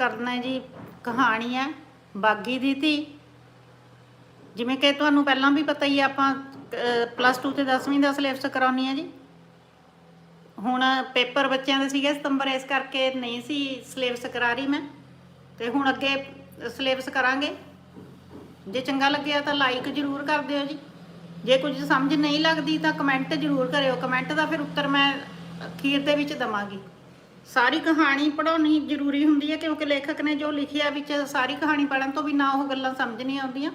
ਕਰਨਾ ਜੀ, ਕਹਾਣੀ ਹੈ, ਬਾਗੀ ਦੀ ਧੀ। ਜਿਵੇਂ ਕਿ ਤੁਹਾਨੂੰ ਪਹਿਲਾਂ ਵੀ ਪਤਾ ਹੀ ਹੈ ਆਪਾਂ ਪਲੱਸ 2 ਤੇ 10ਵੀਂ ਦਾ ਸਿਲੇਬਸ ਕਰਾਉਣੀ ਹੈ ਜੀ। ਹੁਣ ਪੇਪਰ ਬੱਚਿਆਂ ਦੇ ਸੀਗੇ ਸਤੰਬਰ, ਇਸ ਕਰਕੇ ਨਹੀਂ ਸੀ ਸਿਲੇਬਸ ਕਰਾ ਰਹੀ ਮੈਂ। ਤੇ ਹੁਣ ਅੱਗੇ ਸਿਲੇਬਸ ਕਰਾਂਗੇ। ਜੇ ਚੰਗਾ ਲੱਗਿਆ ਤਾਂ ਲਾਈਕ ਜ਼ਰੂਰ ਕਰ ਦਿਓ ਜੀ। ਜੇ ਕੁਝ ਸਮਝ ਨਹੀਂ ਲੱਗਦੀ ਤਾਂ ਕਮੈਂਟ ਜ਼ਰੂਰ ਕਰਿਓ। ਕਮੈਂਟ ਦਾ ਫਿਰ ਉੱਤਰ ਮੈਂ ਅਖੀਰ ਦੇ ਵਿੱਚ ਦਵਾਂਗੀ। ਸਾਰੀ ਕਹਾਣੀ ਪੜ੍ਹਾਉਣੀ ਜ਼ਰੂਰੀ ਹੁੰਦੀ ਹੈ ਕਿਉਂਕਿ ਲੇਖਕ ਨੇ ਜੋ ਲਿਖਿਆ ਵਿੱਚ ਸਾਰੀ ਕਹਾਣੀ ਪੜ੍ਹਨ ਤੋਂ ਵੀ ਨਾ ਉਹ ਗੱਲਾਂ ਸਮਝ ਨਹੀਂ ਆਉਂਦੀਆਂ।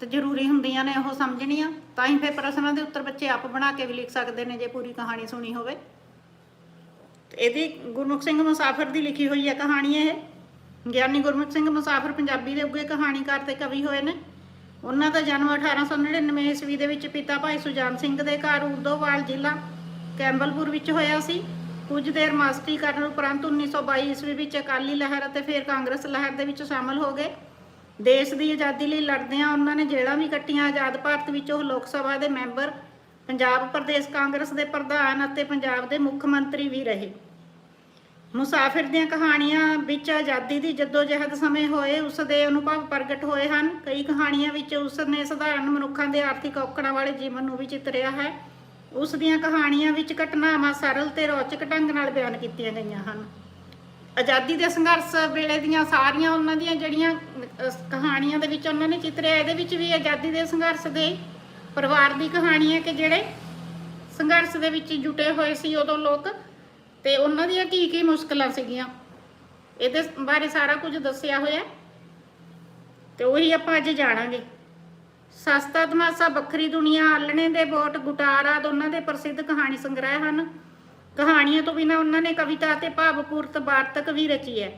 ਤੇ ਜ਼ਰੂਰੀ ਹੁੰਦੀਆਂ ਨੇ ਉਹ ਸਮਝਣੀਆਂ। ਤਾਂ ਹੀ ਫਿਰ ਪ੍ਰਸ਼ਨਾਂ ਦੇ ਉੱਤਰ ਬੱਚੇ ਆਪ ਬਣਾ ਕੇ ਵੀ ਲਿਖ ਸਕਦੇ ਨੇ ਜੇ ਪੂਰੀ ਕਹਾਣੀ ਸੁਣੀ ਹੋਵੇ। ਇਹਦੀ ਗੁਰਮੁਖ ਸਿੰਘ ਮੁਸਾਫਰ ਦੀ ਲਿਖੀ ਹੋਈ ਹੈ ਕਹਾਣੀ ਇਹ। ਗਿਆਨੀ ਗੁਰਮੁਖ ਸਿੰਘ ਮੁਸਾਫਰ ਪੰਜਾਬੀ ਦੇ ਉੱਗੇ ਕਹਾਣੀਕਾਰ ਤੇ ਕਵੀ ਹੋਏ ਨੇ। ਉਹਨਾਂ ਦਾ ਜਨਮ 1899 ਈਸਵੀ ਦੇ ਵਿੱਚ ਪਿਤਾ ਭਾਈ ਸੁਜਾਨ ਸਿੰਘ ਦੇ ਘਰ ਉਰਦੋਵਾਲ ਜ਼ਿਲ੍ਹਾ ਕੈਂਬਲਪੁਰ ਵਿੱਚ ਹੋਇਆ ਸੀ। ਕੁਝ ਦੇਰ ਮਾਸਟਰੀ ਕਰਨ ਉਪਰੰਤ 1922 ਈਸਵੀ ਵਿੱਚ ਅਕਾਲੀ ਲਹਿਰ ਅਤੇ ਫਿਰ ਕਾਂਗਰਸ ਲਹਿਰ ਦੇ ਵਿੱਚ ਸ਼ਾਮਲ ਹੋ ਗਏ। ਦੇਸ਼ ਦੀ ਆਜ਼ਾਦੀ ਲਈ ਲੜਦਿਆਂ ਉਹਨਾਂ ਨੇ ਜੇਲ੍ਹਾਂ ਵੀ ਕੱਟੀਆਂ। ਆਜ਼ਾਦ ਭਾਰਤ ਵਿੱਚ ਉਹ ਲੋਕ ਸਭਾ ਦੇ ਮੈਂਬਰ, ਪੰਜਾਬ ਪ੍ਰਦੇਸ਼ ਕਾਂਗਰਸ ਦੇ ਪ੍ਰਧਾਨ ਅਤੇ ਪੰਜਾਬ ਦੇ ਮੁੱਖ ਮੰਤਰੀ ਵੀ ਰਹੇ। ਮੁਸਾਫਿਰ ਦੀਆਂ ਕਹਾਣੀਆਂ ਵਿੱਚ ਆਜ਼ਾਦੀ ਦੀ ਜਦੋਜਹਿਦ ਸਮੇਂ ਹੋਏ, ਉਸ ਦੇ ਅਨੁਭਵ ਪ੍ਰਗਟ ਹੋਏ ਹਨ। ਕਈ ਕਹਾਣੀਆਂ ਵਿੱਚ ਉਸ ਨੇ ਸਧਾਰਨ ਮਨੁੱਖਾਂ ਦੇ ਆਰਥਿਕ ਔਕੜਾਂ ਵਾਲੇ ਜੀਵਨ ਨੂੰ ਵੀ ਚਿਤਰਿਆ ਹੈ। ਉਸ ਦੀਆਂ ਕਹਾਣੀਆਂ ਵਿੱਚ ਘਟਨਾਵਾਂ ਸਰਲ ਤੇ ਰੌਚਕ ਢੰਗ ਨਾਲ ਬਿਆਨ ਕੀਤੀਆਂ ਗਈਆਂ ਹਨ। ਆਜ਼ਾਦੀ ਦੇ ਸੰਘਰਸ਼ ਵੇਲੇ ਦੀਆਂ ਸਾਰੀਆਂ ਉਹਨਾਂ ਦੀਆਂ ਜਿਹੜੀਆਂ ਕਹਾਣੀਆਂ ਦੇ ਵਿੱਚ ਉਹਨਾਂ ਨੇ ਚਿਤਰਿਆ ਇਹਦੇ ਵਿੱਚ ਵੀ ਆਜ਼ਾਦੀ ਦੇ ਸੰਘਰਸ਼ ਦੇ ਪਰਿਵਾਰ ਦੀ ਕਹਾਣੀ ਹੈ ਕਿ ਜਿਹੜੇ ਸੰਘਰਸ਼ ਦੇ ਵਿੱਚ ਜੁਟੇ ਹੋਏ ਸੀ ਉਦੋਂ ਲੋਕ ਤੇ ਉਹਨਾਂ ਦੀਆਂ ਕੀ ਕੀ ਮੁਸ਼ਕਲਾਂ ਸੀਗੀਆਂ। ਇਹਦੇ ਬਾਰੇ ਸਾਰਾ ਕੁਝ ਦੱਸਿਆ ਹੋਇਆ ਤੇ ਉਹੀ ਆਪਾਂ ਅੱਜ ਜਾਣਾਂਗੇ। ਸਸਤਾ ਤਮਾਸਾ ਵੱਖਰੀ ਦੁਨੀਆ ਆਲਣੇ ਦੇ ਬੋਟ ਗੁਟਾਰਾ ਦੋਨਾਂ ਦੇ ਪ੍ਰਸਿੱਧ ਕਹਾਣੀ ਸੰਗ੍ਰਹਿ ਹਨ। ਕਹਾਣੀਆਂ ਤੋਂ ਬਿਨਾਂ ਉਹਨਾਂ ਨੇ ਕਵਿਤਾ ਅਤੇ ਭਾਵਪੂਰਤ ਵਾਰਤਕ ਵੀ ਰਚੀ ਹੈ।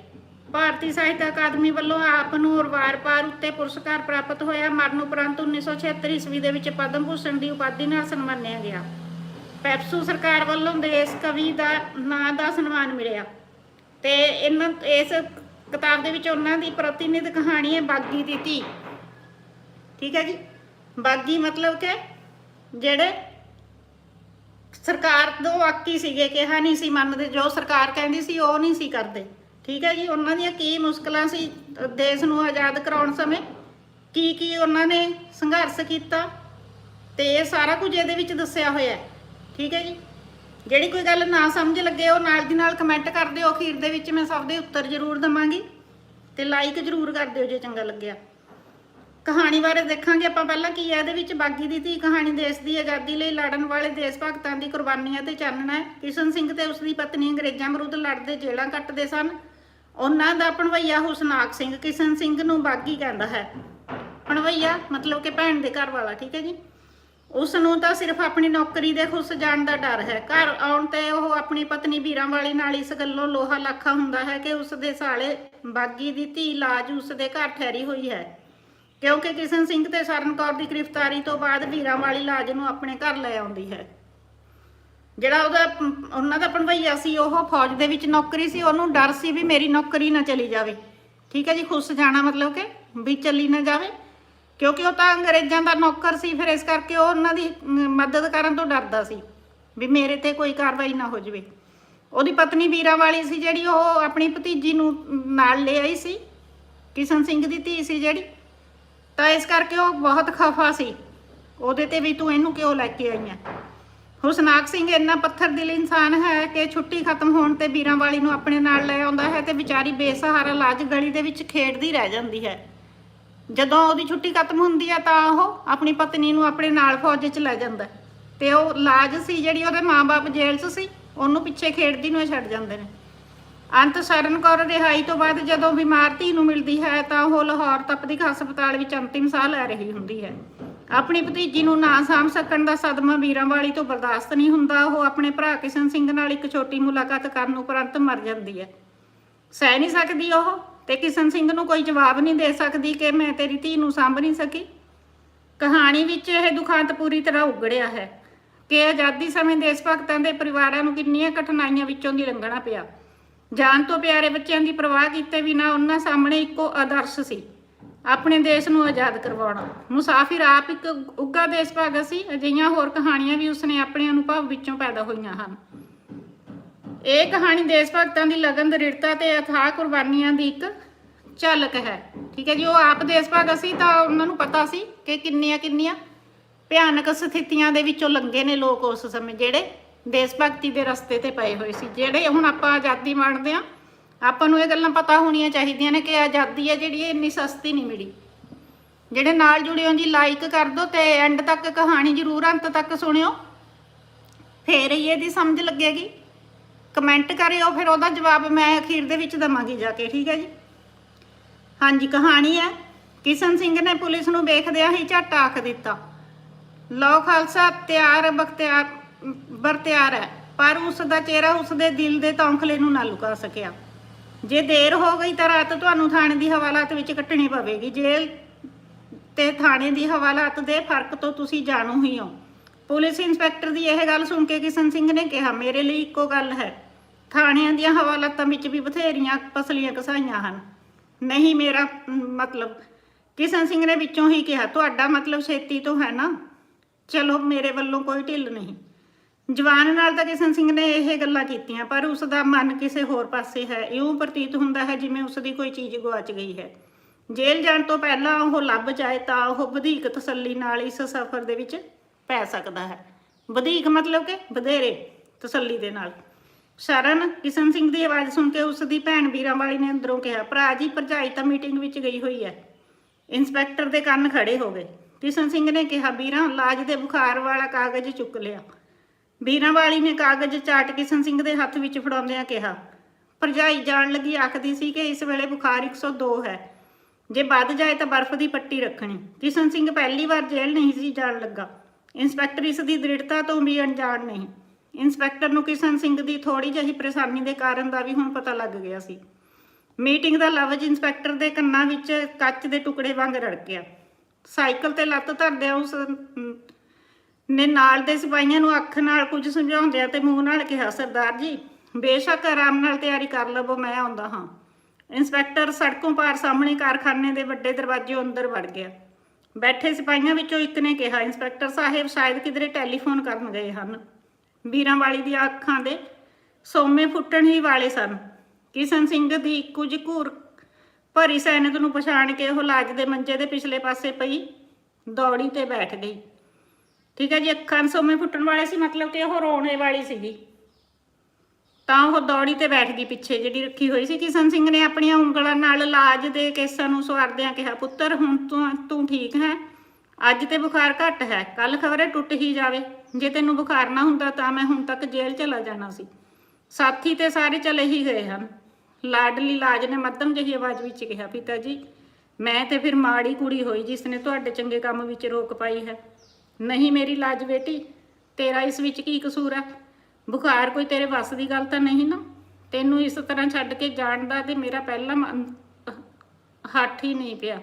ਭਾਰਤੀ ਸਾਹਿਤ ਅਕਾਦਮੀ ਵੱਲੋਂ ਆਪ ਨੂੰ ਵਾਰ ਪਾਰ ਉੱਤੇ ਪੁਰਸਕਾਰ ਪ੍ਰਾਪਤ ਹੋਇਆ। ਮਰਨ ਉਪਰੰਤ 1976 ਈਸਵੀ ਦੇ ਵਿੱਚ ਪਦਮ ਭੂਸ਼ਣ ਦੀ ਉਪਾਧੀ ਨਾਲ ਸਨਮਾਨਿਆ ਗਿਆ। ਪੈਪਸੂ ਸਰਕਾਰ ਵੱਲੋਂ ਦੇਸ਼ ਕਵੀ ਦਾ ਨਾਂ ਦਾ ਸਨਮਾਨ ਮਿਲਿਆ। ਤੇ ਇਹਨਾਂ, ਇਸ ਕਿਤਾਬ ਦੇ ਵਿੱਚ ਉਹਨਾਂ ਦੀ ਪ੍ਰਤੀਨਿਧ ਕਹਾਣੀ ਹੈ ਬਾਗੀ ਦੀ ਧੀ। ਠੀਕ ਹੈ ਜੀ? ਬਾਗੀ ਮਤਲਬ ਕਿ ਜਿਹੜੇ ਸਰਕਾਰ ਤੋਂ ਵਾਕੀ ਸੀਗੇ, ਕਿਹਾ ਨਹੀਂ ਸੀ ਮੰਨਦੇ, ਜੋ ਸਰਕਾਰ ਕਹਿੰਦੀ ਸੀ ਉਹ ਨਹੀਂ ਸੀ ਕਰਦੇ। ਠੀਕ ਹੈ ਜੀ? ਉਹਨਾਂ ਦੀਆਂ ਕੀ ਮੁਸ਼ਕਲਾਂ ਸੀ? ਦੇਸ਼ ਨੂੰ ਆਜ਼ਾਦ ਕਰਾਉਣ ਸਮੇਂ ਕੀ ਕੀ ਉਹਨਾਂ ਨੇ ਸੰਘਰਸ਼ ਕੀਤਾ? ਤੇ ਇਹ ਸਾਰਾ ਕੁਝ ਇਹਦੇ ਵਿੱਚ ਦੱਸਿਆ ਹੋਇਆ ਹੈ। ਠੀਕ ਹੈ ਜੀ? ਜਿਹੜੀ ਕੋਈ ਗੱਲ ਨਾ ਸਮਝ ਲੱਗੇ, ਉਹ ਨਾਲ ਦੀ ਨਾਲ ਕਮੈਂਟ ਕਰ ਦਿਓ। ਅਖੀਰ ਦੇ ਵਿੱਚ ਮੈਂ ਸਭ ਦੇ ਉੱਤਰ ਜ਼ਰੂਰ ਦਵਾਂਗੀ। ਤੇ ਲਾਈਕ ਜ਼ਰੂਰ ਕਰ ਦਿਓ ਜੇ ਚੰਗਾ ਲੱਗਿਆ। ਕਹਾਣੀ ਬਾਰੇ ਦੇਖਾਂਗੇ ਆਪਾਂ ਪਹਿਲਾਂ ਕੀ ਹੈ, ਇਹਦੇ ਵਿੱਚ ਬਾਗੀ ਦੀ ਧੀ ਕਹਾਣੀ ਦੇਸ਼ ਦੀ ਆਜ਼ਾਦੀ ਲਈ ਲੜਨ ਵਾਲੇ ਦੇਸ਼ ਭਗਤਾਂ ਦੀ ਕੁਰਬਾਨੀਆਂ ਤੇ ਚਾਨਣਾ ਹੈ। ਕਿਸ਼ਨ ਸਿੰਘ ਤੇ ਉਸ ਦੀ ਪਤਨੀ ਅੰਗਰੇਜ਼ਾਂ ਵਿਰੁੱਧ ਲੜਦੇ ਜੇਲ੍ਹਾਂ ਕੱਟਦੇ ਸਨ। ਉਹਨਾਂ ਦਾ ਭਣਵਈਆ ਹੁਸਨਾਕ ਸਿੰਘ ਕਿਸ਼ਨ ਸਿੰਘ ਨੂੰ ਬਾਗੀ ਕਹਿੰਦਾ ਹੈ। ਭਣਵਈਆ ਮਤਲਬ ਕਿ ਭੈਣ ਦੇ ਘਰ ਵਾਲਾ, ਠੀਕ ਹੈ ਜੀ? ਉਸ ਨੂੰ ਤਾਂ ਸਿਰਫ ਆਪਣੀ ਨੌਕਰੀ ਦੇ ਖੁੱਸ ਜਾਣ ਦਾ ਡਰ ਹੈ। ਘਰ ਆਉਣ ਤੇ ਉਹ ਆਪਣੀ ਪਤਨੀ ਵੀਰਾਂ ਵਾਲੀ ਨਾਲ ਇਸ ਗੱਲੋਂ ਲੋਹਾ ਲਾਖਾ ਹੁੰਦਾ ਹੈ ਕਿ ਉਸ ਦੇ ਸਾਲੇ ਬਾਗੀ ਦੀ ਧੀ ਲਾਜ ਉਸ ਦੇ ਘਰ ਠਹਿਰੀ ਹੋਈ ਹੈ। ਕਿਉਂਕਿ ਕਿਸ਼ਨ ਸਿੰਘ ਤੇ ਸਰਨ ਕੌਰ ਦੀ ਗ੍ਰਿਫਤਾਰੀ ਤੋਂ ਬਾਅਦ ਵੀਰਾਂ ਵਾਲੀ ਲਾਜ ਨੂੰ ਆਪਣੇ ਘਰ ਲੈ ਆਉਂਦੀ ਹੈ। ਜਿਹੜਾ ਉਹਦਾ, ਉਹਨਾਂ ਦਾ ਭਣਵਈਆ ਸੀ, ਉਹ ਫੌਜ ਦੇ ਵਿੱਚ ਨੌਕਰੀ ਸੀ, ਉਹਨੂੰ ਡਰ ਸੀ ਵੀ ਮੇਰੀ ਨੌਕਰੀ ਨਾ ਚਲੀ ਜਾਵੇ। ਠੀਕ ਹੈ ਜੀ, ਖੁਸ਼ ਜਾਣਾ ਮਤਲਬ ਕਿ ਵੀ ਚੱਲੀ ਨਾ ਜਾਵੇ। ਕਿਉਂਕਿ ਉਹ ਤਾਂ ਅੰਗਰੇਜ਼ਾਂ ਦਾ ਨੌਕਰ ਸੀ, ਫਿਰ ਇਸ ਕਰਕੇ ਉਹ ਉਹਨਾਂ ਦੀ ਮਦਦ ਕਰਨ ਤੋਂ ਡਰਦਾ ਸੀ ਵੀ ਮੇਰੇ ਤੇ ਕੋਈ ਕਾਰਵਾਈ ਨਾ ਹੋ ਜਾਵੇ। ਉਹਦੀ ਪਤਨੀ ਵੀਰਾਂ ਵਾਲੀ ਸੀ ਜਿਹੜੀ, ਉਹ ਆਪਣੀ ਭਤੀਜੀ ਨੂੰ ਨਾਲ ਲੈ ਆਈ ਸੀ। ਕਿਸ਼ਨ ਸਿੰਘ ਦੀ ਧੀ ਸੀ ਜਿਹੜੀ। ਤਾਂ ਇਸ ਕਰਕੇ ਉਹ ਬਹੁਤ ਖਫਾ ਸੀ। ਉਹਦੇ ਤੇ ਵੀ ਤੂੰ ਇਹਨੂੰ ਕਿਉਂ ਲੈ ਕੇ ਆਈ ਹੈ ਹੁਸਨਾਕ ਸਿੰਘ ਇੰਨਾ ਪੱਥਰ ਦਿਲ ਇਨਸਾਨ ਹੈ ਕਿ ਛੁੱਟੀ ਖਤਮ ਹੋਣ ਤੇ ਵੀਰਾਂ ਵਾਲੀ ਨੂੰ ਆਪਣੇ ਨਾਲ ਲੈ ਆਉਂਦਾ ਹੈ ਤੇ ਵਿਚਾਰੀ ਬੇਸਹਾਰਾ ਲਾਜ ਗਲੀ ਦੇ ਵਿੱਚ ਖੇਡਦੀ ਰਹਿ ਜਾਂਦੀ ਹੈ। ਜਦੋਂ ਉਹਦੀ ਛੁੱਟੀ ਖਤਮ ਹੁੰਦੀ ਹੈ ਤਾਂ ਉਹ ਆਪਣੀ ਪਤਨੀ ਨੂੰ ਆਪਣੇ ਨਾਲ ਫੌਜ 'ਚ ਲੈ ਜਾਂਦਾ ਹੈ। ਤੇ ਉਹ ਲਾਜ ਸੀ ਜਿਹੜੀ ਉਹਦੇ ਮਾਪੇ ਜੇਲ੍ਹ 'ਚ ਸੀ, ਉਹਨੂੰ ਪਿੱਛੇ ਖੇਡਦੀ ਨੂੰ ਛੱਡ ਜਾਂਦੇ ਨੇ। ਅੰਤ ਸਰਨ ਕੌਰ ਰਿਹਾਈ ਤੋਂ ਬਾਅਦ ਜਦੋਂ ਬਿਮਾਰ ਧੀ ਨੂੰ ਮਿਲਦੀ ਹੈ ਤਾਂ ਉਹ ਲਾਹੌਰ ਤਪਦਿਕ ਹਸਪਤਾਲ ਵਿੱਚ ਅੰਤਿਮ ਸਾਹ ਲੈ ਰਹੀ ਹੁੰਦੀ ਹੈ। ਆਪਣੀ ਭਤੀਜੀ ਨੂੰ ਨਾ ਸਾਂਭ ਸਕਣ ਦਾ ਸਦਮਾ ਵੀਰਾਂਵਾਲੀ ਤੋਂ ਬਰਦਾਸ਼ਤ ਨਹੀਂ ਹੁੰਦਾ। ਉਹ ਆਪਣੇ ਭਰਾ ਕਿਸ਼ਨ ਸਿੰਘ ਨਾਲ ਇੱਕ ਛੋਟੀ ਮੁਲਾਕਾਤ ਕਰਨ ਉਪਰੰਤ ਮਰ ਜਾਂਦੀ ਹੈ। ਸਹਿ ਨਹੀਂ ਸਕਦੀ ਉਹ ਤੇ ਕਿਸ਼ਨ ਸਿੰਘ ਨੂੰ ਕੋਈ ਜਵਾਬ ਨਹੀਂ ਦੇ ਸਕਦੀ ਕਿ ਮੈਂ ਤੇਰੀ ਧੀ ਨੂੰ ਸਾਂਭ ਨਹੀਂ ਸਕੀ। ਕਹਾਣੀ ਵਿੱਚ ਇਹ ਦੁਖਾਂਤ ਪੂਰੀ ਤਰ੍ਹਾਂ ਉਗੜਿਆ ਹੈ ਕਿ ਆਜ਼ਾਦੀ ਸਮੇਂ ਦੇਸ਼ ਭਗਤਾਂ ਦੇ ਪਰਿਵਾਰਾਂ ਨੂੰ ਕਿੰਨੀਆਂ ਕਠਿਨਾਈਆਂ ਵਿੱਚੋਂ ਦੀ ਲੰਘਣਾ ਪਿਆ। ਜਾਨ ਤੋਂ ਪਿਆਰੇ ਬੱਚਿਆਂ ਦੀ ਪਰਵਾਹ ਕੀਤੇ ਬਿਨਾ ਉਹਨਾਂ ਸਾਹਮਣੇ ਇੱਕੋ ਆਦਰਸ਼ ਸੀ। ਆਪਣੇ ਦੇਸ਼ ਨੂੰ ਆਜ਼ਾਦ ਕਰਵਾਉਣਾ। ਮੁਸਾਫਿਰ ਆਪ ਇੱਕ ਉੱਗਾ ਦੇਸ਼ ਭਗਤ ਸੀ। ਅਜਿਹੀਆਂ ਹੋਰ ਕਹਾਣੀਆਂ ਵੀ ਉਸਨੇ ਆਪਣੇ ਅਨੁਭਵ ਵਿੱਚੋਂ ਪੈਦਾ ਹੋਈਆਂ ਹਨ। ਇਹ ਕਹਾਣੀ ਦੇਸ਼ ਭਗਤਾਂ ਦੀ ਲਗਨ, ਦ੍ਰਿੜਤਾ ਤੇ ਅਥਾਹ ਕੁਰਬਾਨੀਆਂ ਦੀ ਇੱਕ ਝਲਕ ਹੈ। ਠੀਕ ਹੈ ਜੀ, ਉਹ ਆਪ ਦੇਸ਼ ਭਗਤ ਸੀ ਤਾਂ ਉਹਨਾਂ ਨੂੰ ਪਤਾ ਸੀ ਕਿ ਕਿੰਨੀਆਂ ਕਿੰਨੀਆਂ ਭਿਆਨਕ ਸਥਿਤੀਆਂ ਦੇ ਵਿੱਚੋਂ ਲੰਘੇ ਨੇ ਲੋਕ ਉਸ ਸਮੇਂ, ਜਿਹੜੇ ਦੇਸ਼ ਭਗਤੀ ਦੇ ਰਸਤੇ ਤੇ ਪਏ ਹੋਏ ਸੀ। ਜਿਹੜੇ ਹੁਣ ਆਪਾਂ ਆਜ਼ਾਦੀ ਮੰਨਦੇ ਆ ਆਪਾਂ ਨੂੰ ਇਹ ਗੱਲਾਂ ਪਤਾ ਹੋਣੀਆਂ ਚਾਹੀਦੀਆਂ ਨੇ ਕਿ ਆਜ਼ਾਦੀ ਹੈ ਜਿਹੜੀ ਇੰਨੀ ਸਸਤੀ ਨਹੀਂ ਮਿਲੀ। ਜਿਹੜੇ ਨਾਲ ਜੁੜੇ ਹੋ ਜੀ ਲਾਈਕ ਕਰ ਦਿਓ ਤੇ ਐਂਡ ਤੱਕ ਕਹਾਣੀ ਜ਼ਰੂਰ ਅੰਤ ਤੱਕ ਸੁਣਿਓ। ਫੇਰ ਹੀ ਇਹਦੀ ਸਮਝ ਲੱਗੇਗੀ। ਕਮੈਂਟ ਕਰਿਓ, ਫਿਰ ਉਹਦਾ ਜਵਾਬ ਮੈਂ ਅਖੀਰ ਦੇ ਵਿੱਚ ਦਵਾਂਗੀ ਜਾ ਕੇ, ਠੀਕ ਹੈ ਜੀ? ਹਾਂਜੀ, ਕਹਾਣੀ ਹੈ, ਕਿਸ਼ਨ ਸਿੰਘ ਨੇ ਪੁਲਿਸ ਨੂੰ ਵੇਖਦਿਆਂ ਹੀ ਝੱਟ ਆਖ ਦਿੱਤਾ। ਲਓ ਖਾਲਸਾ, ਤਿਆਰ ਬਖਤਿਆਰ ਬਰਤਿਆਰ ਹੈ, ਪਰ ਉਸ ਦਾ ਚਿਹਰਾ ਉਸ ਦੇ ਦਿਲ ਦੇ ਤੌਂਖਲੇ ਨੂੰ ਨਾ ਲੁਕਾ ਸਕਿਆ। ਜੇ ਦੇਰ ਹੋ ਗਈ ਤਾਂ ਰਾਤ ਤੁਹਾਨੂੰ ਥਾਣੇ ਦੀ ਹਵਾਲਾਤ ਵਿੱਚ ਕੱਟਣੀ ਪਵੇਗੀ। ਜੇਲ੍ਹ ਤੇ ਥਾਣੇ ਦੀ ਹਵਾਲਾਤ ਦੇ ਫ਼ਰਕ ਤੋਂ ਤੁਸੀਂ ਜਾਣੂ ਹੀ ਹੋ। ਪੁਲਿਸ ਇੰਸਪੈਕਟਰ ਦੀ ਇਹ ਗੱਲ ਸੁਣ ਕੇ ਕਿਸ਼ਨ ਸਿੰਘ ਨੇ ਕਿਹਾ, ਮੇਰੇ ਲਈ ਇੱਕੋ ਗੱਲ ਹੈ। ਥਾਣਿਆਂ ਦੀਆਂ ਹਵਾਲਾਤਾਂ ਵਿੱਚ ਵੀ ਬਥੇਰੀਆਂ ਪਸਲੀਆਂ ਕਸਾਈਆਂ ਹਨ। ਨਹੀਂ ਮੇਰਾ ਮਤਲਬ, ਕਿਸ਼ਨ ਸਿੰਘ ਨੇ ਵਿੱਚੋਂ ਹੀ ਕਿਹਾ, ਤੁਹਾਡਾ ਮਤਲਬ ਛੇਤੀ ਤੋਂ ਹੈ ਨਾ? ਚਲੋ, ਮੇਰੇ ਵੱਲੋਂ ਕੋਈ ਢਿੱਲ ਨਹੀਂ। ਜਵਾਨ ਨਾਲ ਤਾਂ ਕਿਸ਼ਨ ਸਿੰਘ ਨੇ ਇਹ ਗੱਲਾਂ ਕੀਤੀਆਂ, ਪਰ ਉਸ ਦਾ ਮਨ ਕਿਸੇ ਹੋਰ ਪਾਸੇ ਹੈ। ਇਉਂ ਪ੍ਰਤੀਤ ਹੁੰਦਾ ਹੈ ਜਿਵੇਂ ਉਸ ਦੀ ਕੋਈ ਚੀਜ਼ ਗੁਆਚ ਗਈ ਹੈ। ਜੇਲ੍ਹ ਜਾਣ ਤੋਂ ਪਹਿਲਾਂ ਉਹ ਲੱਭ ਜਾਏ ਤਾਂ ਉਹ ਵਧੇਕ ਤਸੱਲੀ ਨਾਲ ਇਸ ਸਫ਼ਰ ਦੇ ਵਿੱਚ ਪੈ ਸਕਦਾ ਹੈ। ਵਧੇਕ ਮਤਲਬ ਕਿ ਵਧੇਰੇ ਤਸੱਲੀ ਦੇ ਨਾਲ। ਸ਼ਰਨ ਕਿਸ਼ਨ ਸਿੰਘ ਦੀ ਆਵਾਜ਼ ਸੁਣ ਕੇ ਉਸ ਦੀ ਭੈਣ ਵੀਰਾਂ ਵਾਲੀ ਨੇ ਅੰਦਰੋਂ ਕਿਹਾ, ਭਰਾ ਜੀ, ਭਰਜਾਈ ਤਾਂ ਮੀਟਿੰਗ ਵਿੱਚ ਗਈ ਹੋਈ ਹੈ। ਇੰਸਪੈਕਟਰ ਦੇ ਕੰਨ ਖੜੇ ਹੋ ਗਏ। ਕਿਸ਼ਨ ਸਿੰਘ ਨੇ ਕਿਹਾ, ਵੀਰਾਂ, ਲਾਜ ਦੇ ਬੁਖਾਰ ਵਾਲਾ ਕਾਗਜ਼ ਚੁੱਕ ਲਿਆ। ਵੀਰਾਂ ਵਾਲੀ ਨੇ ਕਾਗਜ਼ ਚਾਟ ਕਿਸ਼ਨ ਸਿੰਘ ਦੇ ਹੱਥ ਵਿੱਚ ਫੜਾਉਂਦਿਆਂ ਕਿਹਾ, ਭਰਜਾਈ, ਜਾਣ ਲੱਗੀ ਆਖਦੀ ਸੀ ਕਿ ਇਸ ਵੇਲੇ ਬੁਖਾਰ 102 ਹੈ। ਜੇ ਵੱਧ ਜਾਏ ਤਾਂ ਬਰਫ਼ ਦੀ ਪੱਟੀ ਰੱਖਣੀ। ਕਿਸ਼ਨ ਸਿੰਘ ਪਹਿਲੀ ਵਾਰ ਜੇਲ੍ਹ ਨਹੀਂ ਸੀ ਜਾਣ ਲੱਗਾ। ਇੰਸਪੈਕਟਰ ਇਸ ਦੀ ਦ੍ਰਿੜਤਾ ਤੋਂ ਵੀ ਅਣਜਾਣ ਨਹੀਂ। ਇੰਸਪੈਕਟਰ ਨੂੰ ਕਿਸ਼ਨ ਸਿੰਘ ਦੀ ਥੋੜੀ ਜਿਹੀ ਪਰੇਸ਼ਾਨੀ ਦੇ ਕਾਰਨ ਦਾ ਵੀ ਹੁਣ ਪਤਾ ਲੱਗ ਗਿਆ ਸੀ। ਮੀਟਿੰਗ ਦਾ ਲਫ਼ਜ਼ ਇੰਸਪੈਕਟਰ ਦੇ ਕੰਨਾਂ ਵਿੱਚ ਕੱਚ ਦੇ ਟੁਕੜੇ ਵਾਂਗ ਰੜਕਿਆ। ਸਾਈਕਲ ਤੇ ਲੱਤ ਧਰਦਿਆਂ ਉਸ ਨੇ ਨਾਲ ਦੇ ਸਿਪਾਹੀਆਂ ਨੂੰ ਅੱਖ ਨਾਲ ਕੁਝ ਸਮਝਾਉਂਦਿਆਂ ਤੇ ਮੂੰਹ ਨਾਲ ਕਿਹਾ, ਸਰਦਾਰ ਜੀ, ਬੇਸ਼ੱਕ ਆਰਾਮ ਨਾਲ ਤਿਆਰੀ ਕਰ ਲਵੋ, ਮੈਂ ਆਉਂਦਾ ਹਾਂ। ਇੰਸਪੈਕਟਰ ਸੜਕੋਂ ਪਾਰ ਸਾਹਮਣੇ ਕਾਰਖਾਨੇ ਦੇ ਵੱਡੇ ਦਰਵਾਜ਼ੇ ਅੰਦਰ ਵੜ ਗਿਆ। ਬੈਠੇ ਸਿਪਾਹੀਆਂ ਵਿੱਚੋਂ ਇੱਕ ਨੇ ਕਿਹਾ, ਇੰਸਪੈਕਟਰ ਸਾਹਿਬ, ਸ਼ਾਇਦ ਕਿਧਰੇ ਟੈਲੀਫੋਨ ਕਰਨ ਗਏ ਹਨ। ਵੀਰਾਂ ਵਾਲੀ ਦੀਆਂ ਅੱਖਾਂ ਦੇ ਸੋਮੇ ਫੁੱਟਣ ਹੀ ਵਾਲੇ ਸਨ। ਕਿਸ਼ਨ ਸਿੰਘ ਦੀ ਕੁਝ ਘੂਰ ਭਰੀ ਸੈਨਤ ਨੂੰ ਪਛਾਣ ਕੇ ਉਹ ਲਾਜ ਦੇ ਮੰਜੇ ਦੇ ਪਿਛਲੇ ਪਾਸੇ ਪਈ, ਦੌੜੀ ਤੇ ਬੈਠ ਗਈ। ਠੀਕ ਹੈ ਜੀ, ਅੱਖਾਂ ਸੋਮੇ ਫੁੱਟਣ ਵਾਲੇ ਸੀ, ਮਤਲਬ ਕਿ ਉਹ ਰੋਣੇ ਵਾਲੀ ਸੀਗੀ। ਤਾਂ ਉਹ ਦੌੜੀ ਤੇ ਬੈਠ ਗਈ ਪਿੱਛੇ, ਜਿਹੜੀ ਰੱਖੀ ਹੋਈ ਸੀ ਕਿਸ਼ਨ ਸਿੰਘ ਨੇ ਆਪਣੀਆਂ ਉਂਗਲਾਂ ਨਾਲ ਲਾਜ ਦੇ ਕੇਸਾਂ ਨੂੰ ਸਵਾਰਦਿਆਂ ਕਿਹਾ, ਪੁੱਤਰ, ਹੁਣ ਤੂੰ ਤੂੰ ਠੀਕ ਹੈ? ਅੱਜ ਤੇ ਬੁਖਾਰ ਘੱਟ ਹੈ ਕੱਲ ਖਬਰੇ ਟੁੱਟ ਹੀ ਜਾਵੇ। ਜੇ ਤੈਨੂੰ ਬੁਖਾਰ ਨਾ ਹੁੰਦਾ ਤਾਂ ਮੈਂ ਹੁਣ ਤੱਕ ਜੇਲ੍ਹ ਚਲਾ ਜਾਣਾ ਸੀ। ਸਾਥੀ ਤੇ ਸਾਰੇ ਚਲੇ ਹੀ ਗਏ ਹਨ। ਲਾਡਲੀ ਲਾਜ ਨੇ ਮੱਧਮ ਜਿਹੀ ਆਵਾਜ਼ ਵਿੱਚ ਕਿਹਾ, ਪਿਤਾ ਜੀ, ਮੈਂ ਤੇ ਫਿਰ ਮਾੜੀ ਕੁੜੀ ਹੋਈ ਜਿਸ ਨੇ ਤੁਹਾਡੇ ਚੰਗੇ ਕੰਮ ਵਿੱਚ ਰੋਕ ਪਾਈ ਹੈ। ਨਹੀਂ ਮੇਰੀ ਲਾਜ ਬੇਟੀ, ਤੇਰਾ ਇਸ ਵਿੱਚ ਕੀ ਕਸੂਰ ਹੈ? ਬੁਖਾਰ ਕੋਈ ਤੇਰੇ ਵੱਸ ਦੀ ਗੱਲ ਤਾਂ ਨਹੀਂ ਨਾ? ਤੈਨੂੰ ਇਸ ਤਰ੍ਹਾਂ ਛੱਡ ਕੇ ਜਾਣ ਦਾ ਤੇ ਮੇਰਾ ਪਹਿਲਾ ਹੱਥ ਹੀ ਨਹੀਂ ਪਿਆ।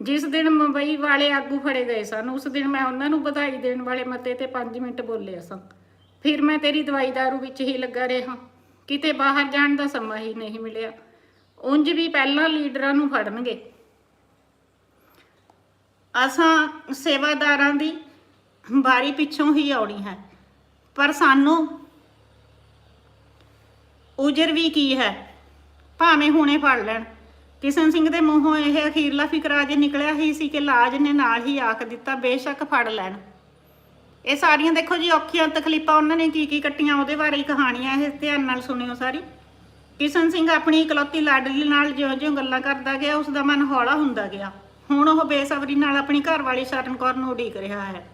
ਜਿਸ ਦਿਨ ਮੁੰਬਈ ਵਾਲੇ ਆਗੂ ਫੜੇ ਗਏ ਸਨ, ਉਸ ਦਿਨ ਮੈਂ ਉਹਨਾਂ ਨੂੰ ਵਧਾਈ ਦੇਣ ਵਾਲੇ ਮਤੇ ਤੇ 5 ਮਿੰਟ ਬੋਲਿਆ ਸਾਂ। ਫਿਰ ਮੈਂ ਤੇਰੀ ਦਵਾਈ ਦਾਰੂ ਵਿੱਚ ਹੀ ਲੱਗਾ ਰਿਹਾ। ਕਿਤੇ ਬਾਹਰ ਜਾਣ ਦਾ ਸਮਾਂ ਹੀ ਨਹੀਂ ਮਿਲਿਆ। ਉਂਝ ਵੀ ਪਹਿਲਾਂ ਲੀਡਰਾਂ ਨੂੰ ਫੜਨਗੇ। ਅਸਾਂ ਸੇਵਾਦਾਰਾਂ ਦੀ ਬਾਰੀ ਪਿੱਛੋਂ ਹੀ ਆਉਣੀ ਹੈ। ਪਰ ਸਾਨੂੰ ਉਜਰ ਵੀ ਕੀ ਹੈ? ਭਾਵੇਂ ਹੁਣੇ ਫੜ ਲੈਣ। ਕਿਸ਼ਨ ਸਿੰਘ ਦੇ ਮੂੰਹੋਂ ਇਹ ਅਖੀਰਲਾ ਫਿਕਰਾ ਜੇ ਨਿਕਲਿਆ ਹੀ ਸੀ ਕਿ ਲਾਜ ਨੇ ਨਾਲ ਹੀ ਆਖ ਦਿੱਤਾ, ਬੇਸ਼ੱਕ ਫੜ ਲੈਣ। ਇਹ ਸਾਰੀਆਂ ਦੇਖੋ ਜੀ, ਔਖੀਆਂ ਤਕਲੀਫਾਂ ਉਹਨਾਂ ਨੇ ਕੀ ਕੀ ਕੱਟੀਆਂ, ਉਹਦੇ ਬਾਰੇ ਹੀ ਕਹਾਣੀ ਇਹ, ਧਿਆਨ ਨਾਲ ਸੁਣਿਓ ਸਾਰੀ। ਕਿਸ਼ਨ ਸਿੰਘ ਆਪਣੀ ਇਕਲੌਤੀ ਲਾਡਲੀ ਨਾਲ ਜਿਉਂ-ਜਿਉਂ ਗੱਲਾਂ ਕਰਦਾ ਗਿਆ ਉਸ ਦਾ ਮਨ ਹੌਲਾ ਹੁੰਦਾ ਗਿਆ। ਹੁਣ ਉਹ ਬੇਸਬਰੀ ਨਾਲ ਆਪਣੀ ਘਰਵਾਲੀ ਸ਼ਰਨ ਕੌਰ ਨੂੰ ਉਡੀਕ ਰਿਹਾ ਹੈ।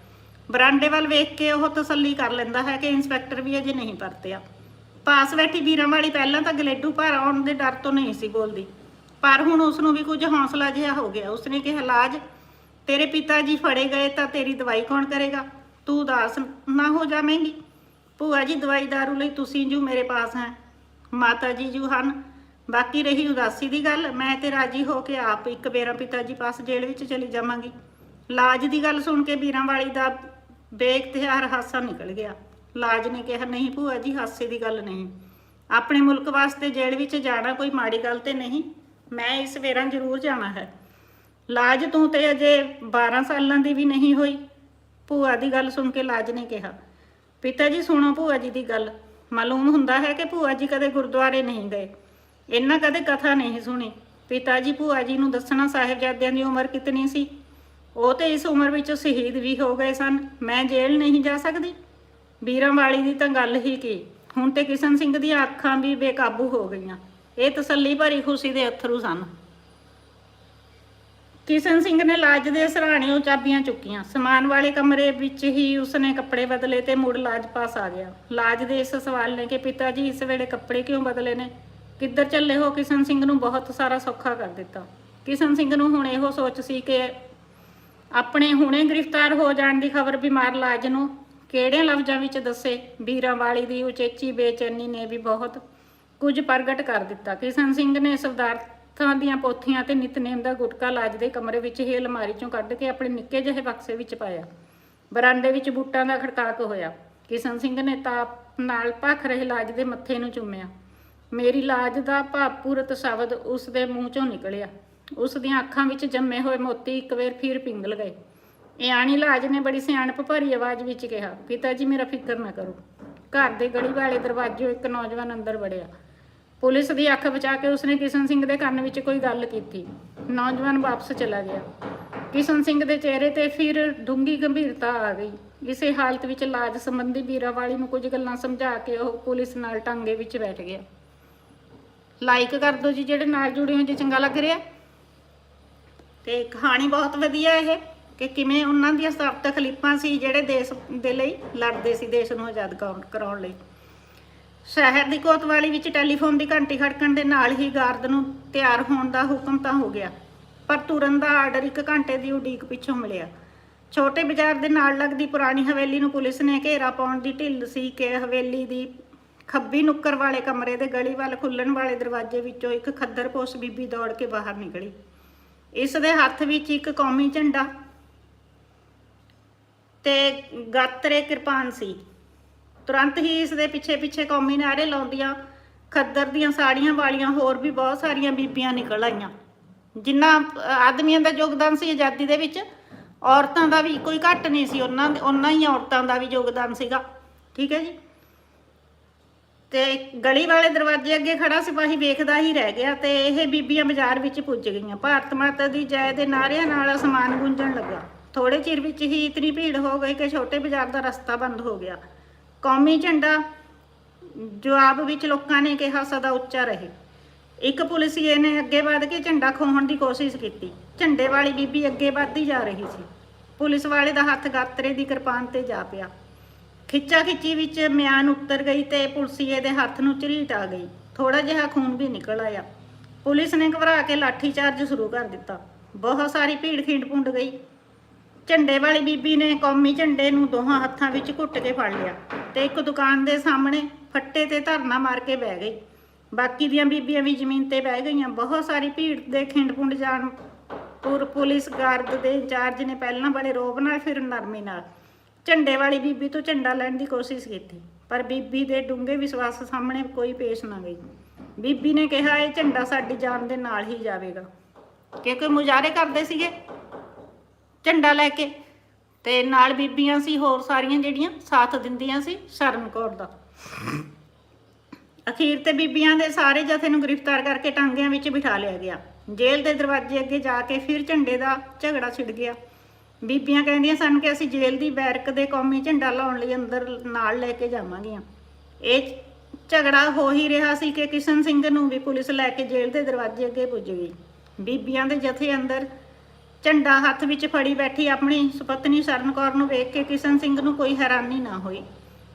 ਬਰਾਂਡੇ ਵੱਲ ਵੇਖ ਕੇ ਉਹ ਤਸੱਲੀ ਕਰ ਲੈਂਦਾ ਹੈ ਕਿ ਇੰਸਪੈਕਟਰ ਵੀ ਅਜੇ ਨਹੀਂ ਪਰਤਿਆ। ਪਾਸ ਬੈਠੀ ਵੀਰਾਂ ਵਾਲੀ ਪਹਿਲਾਂ ਤਾਂ ਗਲੇਡੂ ਭਰ ਆਉਣ ਦੇ ਡਰ ਤੋਂ ਨਹੀਂ ਸੀ ਬੋਲਦੀ। ਪਰ ਹੁਣ ਉਸ ਨੂੰ ਵੀ ਕੁਝ ਹੌਸਲਾ ਜਿਹਾ ਹੋ ਗਿਆ। ਉਸਨੇ ਕਿਹਾ, ਲਾਜ, ਤੇਰੇ ਪਿਤਾ ਜੀ ਫੜੇ ਗਏ ਤਾਂ ਤੇਰੀ ਦਵਾਈ ਕੌਣ ਕਰੇਗਾ? ਤੂੰ ਉਦਾਸ ਨਾ ਹੋ ਜਾਵੇਂਗੀ? ਭੂਆ ਜੀ, ਦਵਾਈ ਦਾਰੂ ਲਈ ਤੁਸੀਂ ਜੂ ਮੇਰੇ ਪਾਸ ਹੈ। ਮਾਤਾ ਜੀ ਜੂ ਹਨ। ਬਾਕੀ ਰਹੀ ਉਦਾਸੀ ਦੀ ਗੱਲ। ਮੈਂ ਤੇ ਰਾਜੀ ਹੋ ਕੇ ਆਪ ਇੱਕ ਬੇਰਾ ਪਿਤਾ ਜੀ ਪਾਸ ਜੇਲ੍ਹ ਵਿੱਚ ਚਲੀ ਜਾਵਾਂਗੀ। ਲਾਜ ਦੀ ਗੱਲ ਸੁਣ ਕੇ ਵੀਰਾਂ ਵਾਲੀ ਦਾ ਬੇਇਖਤਿਆਰ ਹਾਸਾ ਨਿਕਲ ਗਿਆ। ਲਾਜ ਨੇ ਕਿਹਾ, ਨਹੀਂ ਭੂਆ ਜੀ, ਹਾਸੇ ਦੀ ਗੱਲ ਨਹੀਂ। ਆਪਣੇ ਮੁਲਕ ਵਾਸਤੇ ਜੇਲ੍ਹ ਵਿੱਚ ਜਾਣਾ ਕੋਈ ਮਾੜੀ ਗੱਲ ਤੇ ਨਹੀਂ। ਮੈਂ ਇਸ ਵੇਰਾਂ ਜ਼ਰੂਰ ਜਾਣਾ ਹੈ। ਲਾਜ ਤੂੰ ਤੇ ਅਜੇ 12 ਸਾਲਾਂ ਦੀ ਵੀ ਨਹੀਂ ਹੋਈ। ਭੂਆ ਦੀ ਗੱਲ ਸੁਣ ਕੇ ਲਾਜ ਨੇ ਕਿਹਾ, ਪਿਤਾ ਜੀ, ਸੁਣੋ ਭੂਆ ਜੀ ਦੀ ਗੱਲ। ਮਾਲੂਮ ਹੁੰਦਾ ਹੈ ਕਿ ਭੂਆ ਜੀ ਕਦੇ ਗੁਰਦੁਆਰੇ ਨਹੀਂ ਗਏ। ਇਹਨਾਂ ਕਦੇ ਕਥਾ ਨਹੀਂ ਸੁਣੀ। ਪਿਤਾ ਜੀ, ਭੂਆ ਜੀ ਨੂੰ ਦੱਸਣਾ ਸਾਹਿਬਜ਼ਾਦਿਆਂ ਦੀ ਉਮਰ ਕਿਤਨੀ ਸੀ? ਉਹ ਤੇ ਇਸ ਉਮਰ ਵਿੱਚ ਸ਼ਹੀਦ ਵੀ ਹੋ ਗਏ ਸਨ। ਮੈਂ ਜੇਲ੍ਹ ਨਹੀਂ ਜਾ ਸਕਦੀ। ਵੀਰਾਂ ਵਾਲੀ ਦੀ ਤਾਂ ਗੱਲ ਹੀ ਕੀ। ਹੁਣ ਤੇ ਕਿਸ਼ਨ ਸਿੰਘ ਦੀਆਂ ਅੱਖਾਂ ਵੀ ਬੇਕਾਬੂ ਹੋ ਗਈਆਂ। ਇਹ ਤਸੱਲੀ ਭਰੀ ਖੁਸ਼ੀ ਦੇ ਅਥਰੂ ਸਨ। ਕਿਸ਼ਨ ਸਿੰਘ ਨੇ ਲਾਜ ਦੇ ਸਰਾਣੇ ਚਾਬੀਆਂ ਚੁੱਕੀਆਂ। ਸਮਾਨ ਵਾਲੇ ਕਮਰੇ ਵਿੱਚ ਹੀ ਉਸਨੇ ਕੱਪੜੇ ਬਦਲੇ ਤੇ ਮੁੜ ਲਾਜ ਪਾਸ ਆ ਗਿਆ। ਲਾਜ ਦੇ ਇਸ ਸਵਾਲ ਨੇ ਕਿ ਪਿਤਾ ਜੀ ਇਸ ਵੇਲੇ ਕੱਪੜੇ ਕਿਉਂ ਬਦਲੇ ਨੇ? ਕਿੱਧਰ ਚੱਲੇ ਹੋ ਕਿਸ਼ਨ ਸਿੰਘ ਨੂੰ? ਬਹੁਤ ਸਾਰਾ ਸੌਖਾ ਕਰ ਦਿੱਤਾ। ਕਿਸ਼ਨ ਸਿੰਘ ਨੂੰ ਹੁਣ ਇਹੋ ਸੋਚ ਸੀ ਕਿ ਆਪਣੇ ਹੁਣੇ ਗ੍ਰਿਫਤਾਰ ਹੋ ਜਾਣ ਦੀ ਖਬਰ ਬਿਮਾਰ ਲਾਜ ਨੂੰ ਕਿਹੜੇ ਲਫ਼ਜ਼ਾਂ ਵਿੱਚ ਦੱਸੇ? ਵੀਰਾਂ ਵਾਲੀ ਦੀ ਉਚੇਚੀ ਬੇਚੈਨੀ ਨੇ ਵੀ ਬਹੁਤ ਕੁਝ ਪ੍ਰਗਟ ਕਰ ਦਿੱਤਾ। ਕਿਸ਼ਨ ਸਿੰਘ ਨੇ ਸਰਦਾਰਥਾਂ ਦੀਆਂ ਪੋਥੀਆਂ ਤੇ ਨਿਤਨੇਮ ਦਾ ਗੁਟਕਾ ਲਾਜ ਦੇ ਕਮਰੇ ਵਿੱਚ ਹੀ ਅਲਮਾਰੀ ਚੋਂ ਕੱਢ ਕੇ ਆਪਣੇ ਨਿੱਕੇ ਜਿਹੇ ਬਕਸੇ ਵਿੱਚ ਪਾਇਆ। ਬਰਾਂਡੇ ਵਿੱਚ ਬੂਟਾਂ ਦਾ ਖੜਕਾਕ ਹੋਇਆ। ਕਿਸ਼ਨ ਸਿੰਘ ਨੇ ਤਾਪ ਨਾਲ ਭਖ ਰਹੇ ਲਾਜ ਦੇ ਮੱਥੇ ਨੂੰ ਚੁੰਮਿਆ। ਮੇਰੀ ਲਾਜ ਦਾ ਭਾਵਪੂਰਤ ਸ਼ਬਦ ਉਸ ਦੇ ਮੂੰਹ ਚੋਂ ਨਿਕਲਿਆ। ਉਸ ਦੀਆਂ ਅੱਖਾਂ ਵਿੱਚ ਜੰਮੇ ਹੋਏ ਮੋਤੀ ਇੱਕ ਵਾਰ ਫਿਰ ਪਿੰਗਲ ਗਏ। ਇਆਣੀ ਲਾਜ ਨੇ ਬੜੀ ਸਿਆਣਪ ਭਰੀ ਆਵਾਜ਼ ਵਿੱਚ ਕਿਹਾ, ਪਿਤਾ ਜੀ, ਮੇਰਾ ਫਿਕਰ ਨਾ ਕਰੋ। ਘਰ ਦੇ ਗਲੀ ਵਾਲੇ ਦਰਵਾਜ਼ੇ ਇੱਕ ਨੌਜਵਾਨ ਅੰਦਰ ਵੜਿਆ। ਪੁਲਿਸ ਦੀ ਅੱਖ ਬਚਾ ਕੇ ਉਸਨੇ ਕਿਸ਼ਨ ਸਿੰਘ ਦੇ ਕੰਨ ਵਿੱਚ ਕੋਈ ਗੱਲ ਕੀਤੀ। ਨੌਜਵਾਨ ਵਾਪਸ ਚਲਾ ਗਿਆ। ਕਿਸ਼ਨ ਸਿੰਘ ਦੇ ਚਿਹਰੇ ਤੇ ਫਿਰ ਡੂੰਗੀ ਗੰਭੀਰਤਾ ਆ ਗਈ। ਇਸੇ ਹਾਲਤ ਵਿੱਚ ਲਾਜ ਸੰਬੰਧੀ ਵੀਰਾ ਵਾਲੀ ਨੂੰ ਕੁਝ ਗੱਲਾਂ ਸਮਝਾ ਕੇ ਉਹ ਪੁਲਿਸ ਨਾਲ ਟਾਂਗੇ ਵਿੱਚ ਬੈਠ ਗਿਆ। ਲਾਈਕ ਕਰ ਦਿਓ ਜੀ, ਜਿਹੜੇ ਨਾਲ ਜੁੜੇ ਹੋ, ਜੇ ਚੰਗਾ ਲੱਗ ਰਿਹਾ ਤੇ ਕਹਾਣੀ ਬਹੁਤ ਵਧੀਆ ਇਹ, ਕਿ ਕਿਵੇਂ ਉਹਨਾਂ ਦੀਆਂ ਸਭ ਤਕਲੀਫਾਂ ਸੀ ਜਿਹੜੇ ਦੇਸ਼ ਦੇ ਲਈ ਲੜਦੇ ਸੀ, ਦੇਸ਼ ਨੂੰ ਆਜ਼ਾਦ ਕਰਾਉਣ- ਲਈ। ਸ਼ਹਿਰ ਦੀ ਕੋਤਵਾਲੀ ਵਿੱਚ ਟੈਲੀਫੋਨ ਦੀ ਘੰਟੀ ਖੜਕਣ ਦੇ ਨਾਲ ਹੀ ਗਾਰਦ ਨੂੰ ਤਿਆਰ ਹੋਣ ਦਾ ਹੁਕਮ ਤਾਂ ਹੋ ਗਿਆ, ਪਰ ਤੁਰਨ ਦਾ ਆਰਡਰ ਇੱਕ ਘੰਟੇ ਦੀ ਉਡੀਕ ਪਿੱਛੋਂ ਮਿਲਿਆ। ਛੋਟੇ ਬਾਜ਼ਾਰ ਦੇ ਨਾਲ ਲੱਗਦੀ ਪੁਰਾਣੀ ਹਵੇਲੀ ਨੂੰ ਪੁਲਿਸ ਨੇ ਘੇਰਾ ਪਾਉਣ ਦੀ ਢਿੱਲ ਸੀ ਕਿ ਹਵੇਲੀ ਦੀ ਖੱਬੀ ਨੁੱਕਰ ਵਾਲੇ ਕਮਰੇ ਦੇ ਗਲੀ ਵੱਲ ਖੁੱਲਣ ਵਾਲੇ ਦਰਵਾਜ਼ੇ ਵਿੱਚੋਂ ਇੱਕ ਖੱਦਰਪੋਸ਼ ਬੀਬੀ ਦੌੜ ਕੇ ਬਾਹਰ ਨਿਕਲੀ। ਇਸ ਦੇ ਹੱਥ ਵਿੱਚ ਇੱਕ ਕੌਮੀ ਝੰਡਾ ਤੇ ਗਾਤਰੇ ਕਿਰਪਾਨ ਸੀ। ਤੁਰੰਤ ਹੀ ਇਸ ਦੇ ਪਿੱਛੇ ਪਿੱਛੇ ਕੌਮੀ ਨਾਰੇ ਲਾਉਂਦੀਆਂ, ਖੱਦਰ ਦੀਆਂ ਸਾੜੀਆਂ ਵਾਲੀਆਂ ਹੋਰ ਵੀ ਬਹੁਤ ਸਾਰੀਆਂ ਬੀਬੀਆਂ ਨਿਕਲ ਆਈਆਂ। ਜਿੰਨਾ ਆਦਮੀਆਂ ਦਾ ਯੋਗਦਾਨ ਸੀ ਆਜ਼ਾਦੀ ਦੇ ਵਿੱਚ, ਔਰਤਾਂ ਦਾ ਵੀ ਕੋਈ ਘੱਟ ਨਹੀਂ ਸੀ। ਉਹਨਾਂ ਉਹਨਾਂ ਹੀ ਔਰਤਾਂ ਦਾ ਵੀ ਯੋਗਦਾਨ ਸੀਗਾ। ਠੀਕ ਹੈ ਜੀ? ਤੇ ਗਲੀ ਵਾਲੇ ਦਰਵਾਜ਼ੇ ਅੱਗੇ ਖੜਾ ਸਿਪਾਹੀ ਵੇਖਦਾ ਹੀ ਰਹਿ ਗਿਆ ਤੇ ਇਹ ਬੀਬੀਆਂ ਬਾਜ਼ਾਰ ਵਿੱਚ ਪੁੱਜ ਗਈਆਂ। ਭਾਰਤ ਮਾਤਾ ਦੀ ਜੈ ਦੇ ਨਾਰਿਆਂ ਨਾਲ ਸਮਾਨ ਗੂੰਜਣ ਲੱਗਾ। ਥੋੜੇ ਚਿਰ ਵਿੱਚ ਹੀ ਇਤਨੀ ਭੀੜ ਹੋ ਗਈ ਕਿ ਛੋਟੇ ਬਾਜ਼ਾਰ ਦਾ ਰਸਤਾ ਬੰਦ ਹੋ ਗਿਆ। ਕੌਮੀ ਝੰਡਾ ਜਵਾਬ ਵਿੱਚ ਲੋਕਾਂ ਨੇ ਕਿਹਾ, ਸਦਾ ਉੱਚਾ ਰਹੇ। ਇੱਕ ਪੁਲਿਸੀਏ ਨੇ ਅੱਗੇ ਵੱਧ ਕੇ ਝੰਡਾ ਖੋਹਣ ਦੀ ਕੋਸ਼ਿਸ਼ ਕੀਤੀ। ਝੰਡੇ ਵਾਲੀ ਬੀਬੀ ਅੱਗੇ ਵੱਧਦੀ ਜਾ ਰਹੀ ਸੀ। ਪੁਲਿਸ ਵਾਲੇ ਦਾ ਹੱਥ ਗਾਤਰੇ ਦੀ ਕਿਰਪਾਨ ਤੇ ਜਾ ਪਿਆ। ਖਿੱਚਾ ਖਿੱਚੀ ਵਿੱਚ ਮਿਆਨ ਉੱਤਰ ਗਈ ਤੇ ਪੁਲਸੀਏ ਦੇ ਹੱਥ ਨੂੰ ਝਰੀਟ ਆ ਗਈ। ਥੋੜਾ ਜਿਹਾ ਖੂਨ ਵੀ ਨਿਕਲ ਆਇਆ। ਪੁਲਿਸ ਨੇ ਘਬਰਾ ਕੇ ਲਾਠੀ ਚਾਰਜ ਸ਼ੁਰੂ ਕਰ ਦਿੱਤਾ। ਬਹੁਤ ਸਾਰੀ ਭੀੜ ਖਿੰਡ ਪੁੰਡ ਗਈ। ਝੰਡੇ ਵਾਲੀ ਬੀਬੀ ਨੇ ਕੌਮੀ ਝੰਡੇ ਨੂੰ ਦੋਹਾਂ ਹੱਥਾਂ ਵਿੱਚ ਘੁੱਟ ਕੇ ਫੜ ਲਿਆ ਤੇ ਇੱਕ ਦੁਕਾਨ ਦੇ ਸਾਹਮਣੇ ਫੱਟੇ ਤੇ ਧਰਨਾ ਮਾਰ ਕੇ ਬਹਿ ਗਈ। ਬਾਕੀ ਦੀਆਂ ਬੀਬੀਆਂ ਵੀ ਜ਼ਮੀਨ ਤੇ ਬਹਿ ਗਈਆਂ। ਬਹੁਤ ਸਾਰੀ ਭੀੜ ਦੇ ਖਿੰਡ ਪੁੰਡ ਜਾਣ ਪੁਰ ਪੁਲਿਸ ਗਾਰਡ ਦੇ ਇੰਚਾਰਜ ਨੇ ਪਹਿਲਾਂ ਬੜੇ ਰੋਬ ਨਾਲ ਫਿਰ ਨਰਮੀ ਨਾਲ ਝੰਡੇ ਵਾਲੀ ਬੀਬੀ ਤੋਂ ਝੰਡਾ ਲੈਣ ਦੀ ਕੋਸ਼ਿਸ਼ ਕੀਤੀ, ਪਰ ਬੀਬੀ ਦੇ ਡੂੰਘੇ ਵਿਸ਼ਵਾਸ ਸਾਹਮਣੇ ਕੋਈ ਪੇਸ਼ ਨਾ ਗਈ। ਬੀਬੀ ਨੇ ਕਿਹਾ, ਇਹ ਝੰਡਾ ਸਾਡੀ ਜਾਨ ਦੇ ਨਾਲ ਹੀ ਜਾਵੇਗਾ। ਕਿਉਂਕਿ ਮੁਜ਼ਾਹਰੇ ਕਰਦੇ ਸੀਗੇ ਝੰਡਾ ਲੈ ਕੇ, ਤੇ ਨਾਲ ਬੀਬੀਆਂ ਸੀ, ਹੋਰ ਸਾਰੀਆਂ ਜਿਹੜੀਆਂ ਸਾਥ ਦਿੰਦੀਆਂ ਸੀ, ਸ਼ਰਨ ਕੌਰ ਦਾ। ਅਖੀਰ ਤੇ ਬੀਬੀਆਂ ਦੇ ਸਾਰੇ ਜਥੇ ਨੂੰ ਗ੍ਰਿਫਤਾਰ ਕਰਕੇ ਟਾਂਗਿਆਂ ਵਿੱਚ ਬਿਠਾ ਲਿਆ ਗਿਆ। ਜੇਲ੍ਹ ਦੇ ਦਰਵਾਜ਼ੇ ਅੱਗੇ ਜਾ ਕੇ ਫਿਰ ਝੰਡੇ ਦਾ ਝਗੜਾ ਛਿੜ ਗਿਆ। ਬੀਬੀਆਂ ਕਹਿੰਦੀਆਂ ਸਨ ਕਿ ਅਸੀਂ ਜੇਲ੍ਹ ਦੀ ਬੈਰਕ ਦੇ ਕੌਮੀ ਝੰਡਾ ਲਾਉਣ ਲਈ ਅੰਦਰ ਨਾਲ ਲੈ ਕੇ ਜਾਵਾਂਗੀਆਂ। ਇਹ ਝਗੜਾ ਹੋ ਹੀ ਰਿਹਾ ਸੀ ਕਿ ਕਿਸ਼ਨ ਸਿੰਘ ਨੂੰ ਵੀ ਪੁਲਿਸ ਲੈ ਕੇ ਜੇਲ੍ਹ ਦੇ ਦਰਵਾਜ਼ੇ ਅੱਗੇ ਪੁੱਜ ਗਈ। ਬੀਬੀਆਂ ਦੇ ਜਥੇ ਅੰਦਰ ਝੰਡਾ ਹੱਥ ਵਿੱਚ ਫੜੀ ਬੈਠੀ ਆਪਣੀ ਸੁਪਤਨੀ ਸ਼ਰਨ ਕੌਰ ਨੂੰ ਵੇਖ ਕੇ ਕਿਸ਼ਨ ਸਿੰਘ ਨੂੰ ਕੋਈ ਹੈਰਾਨੀ ਨਾ ਹੋਈ।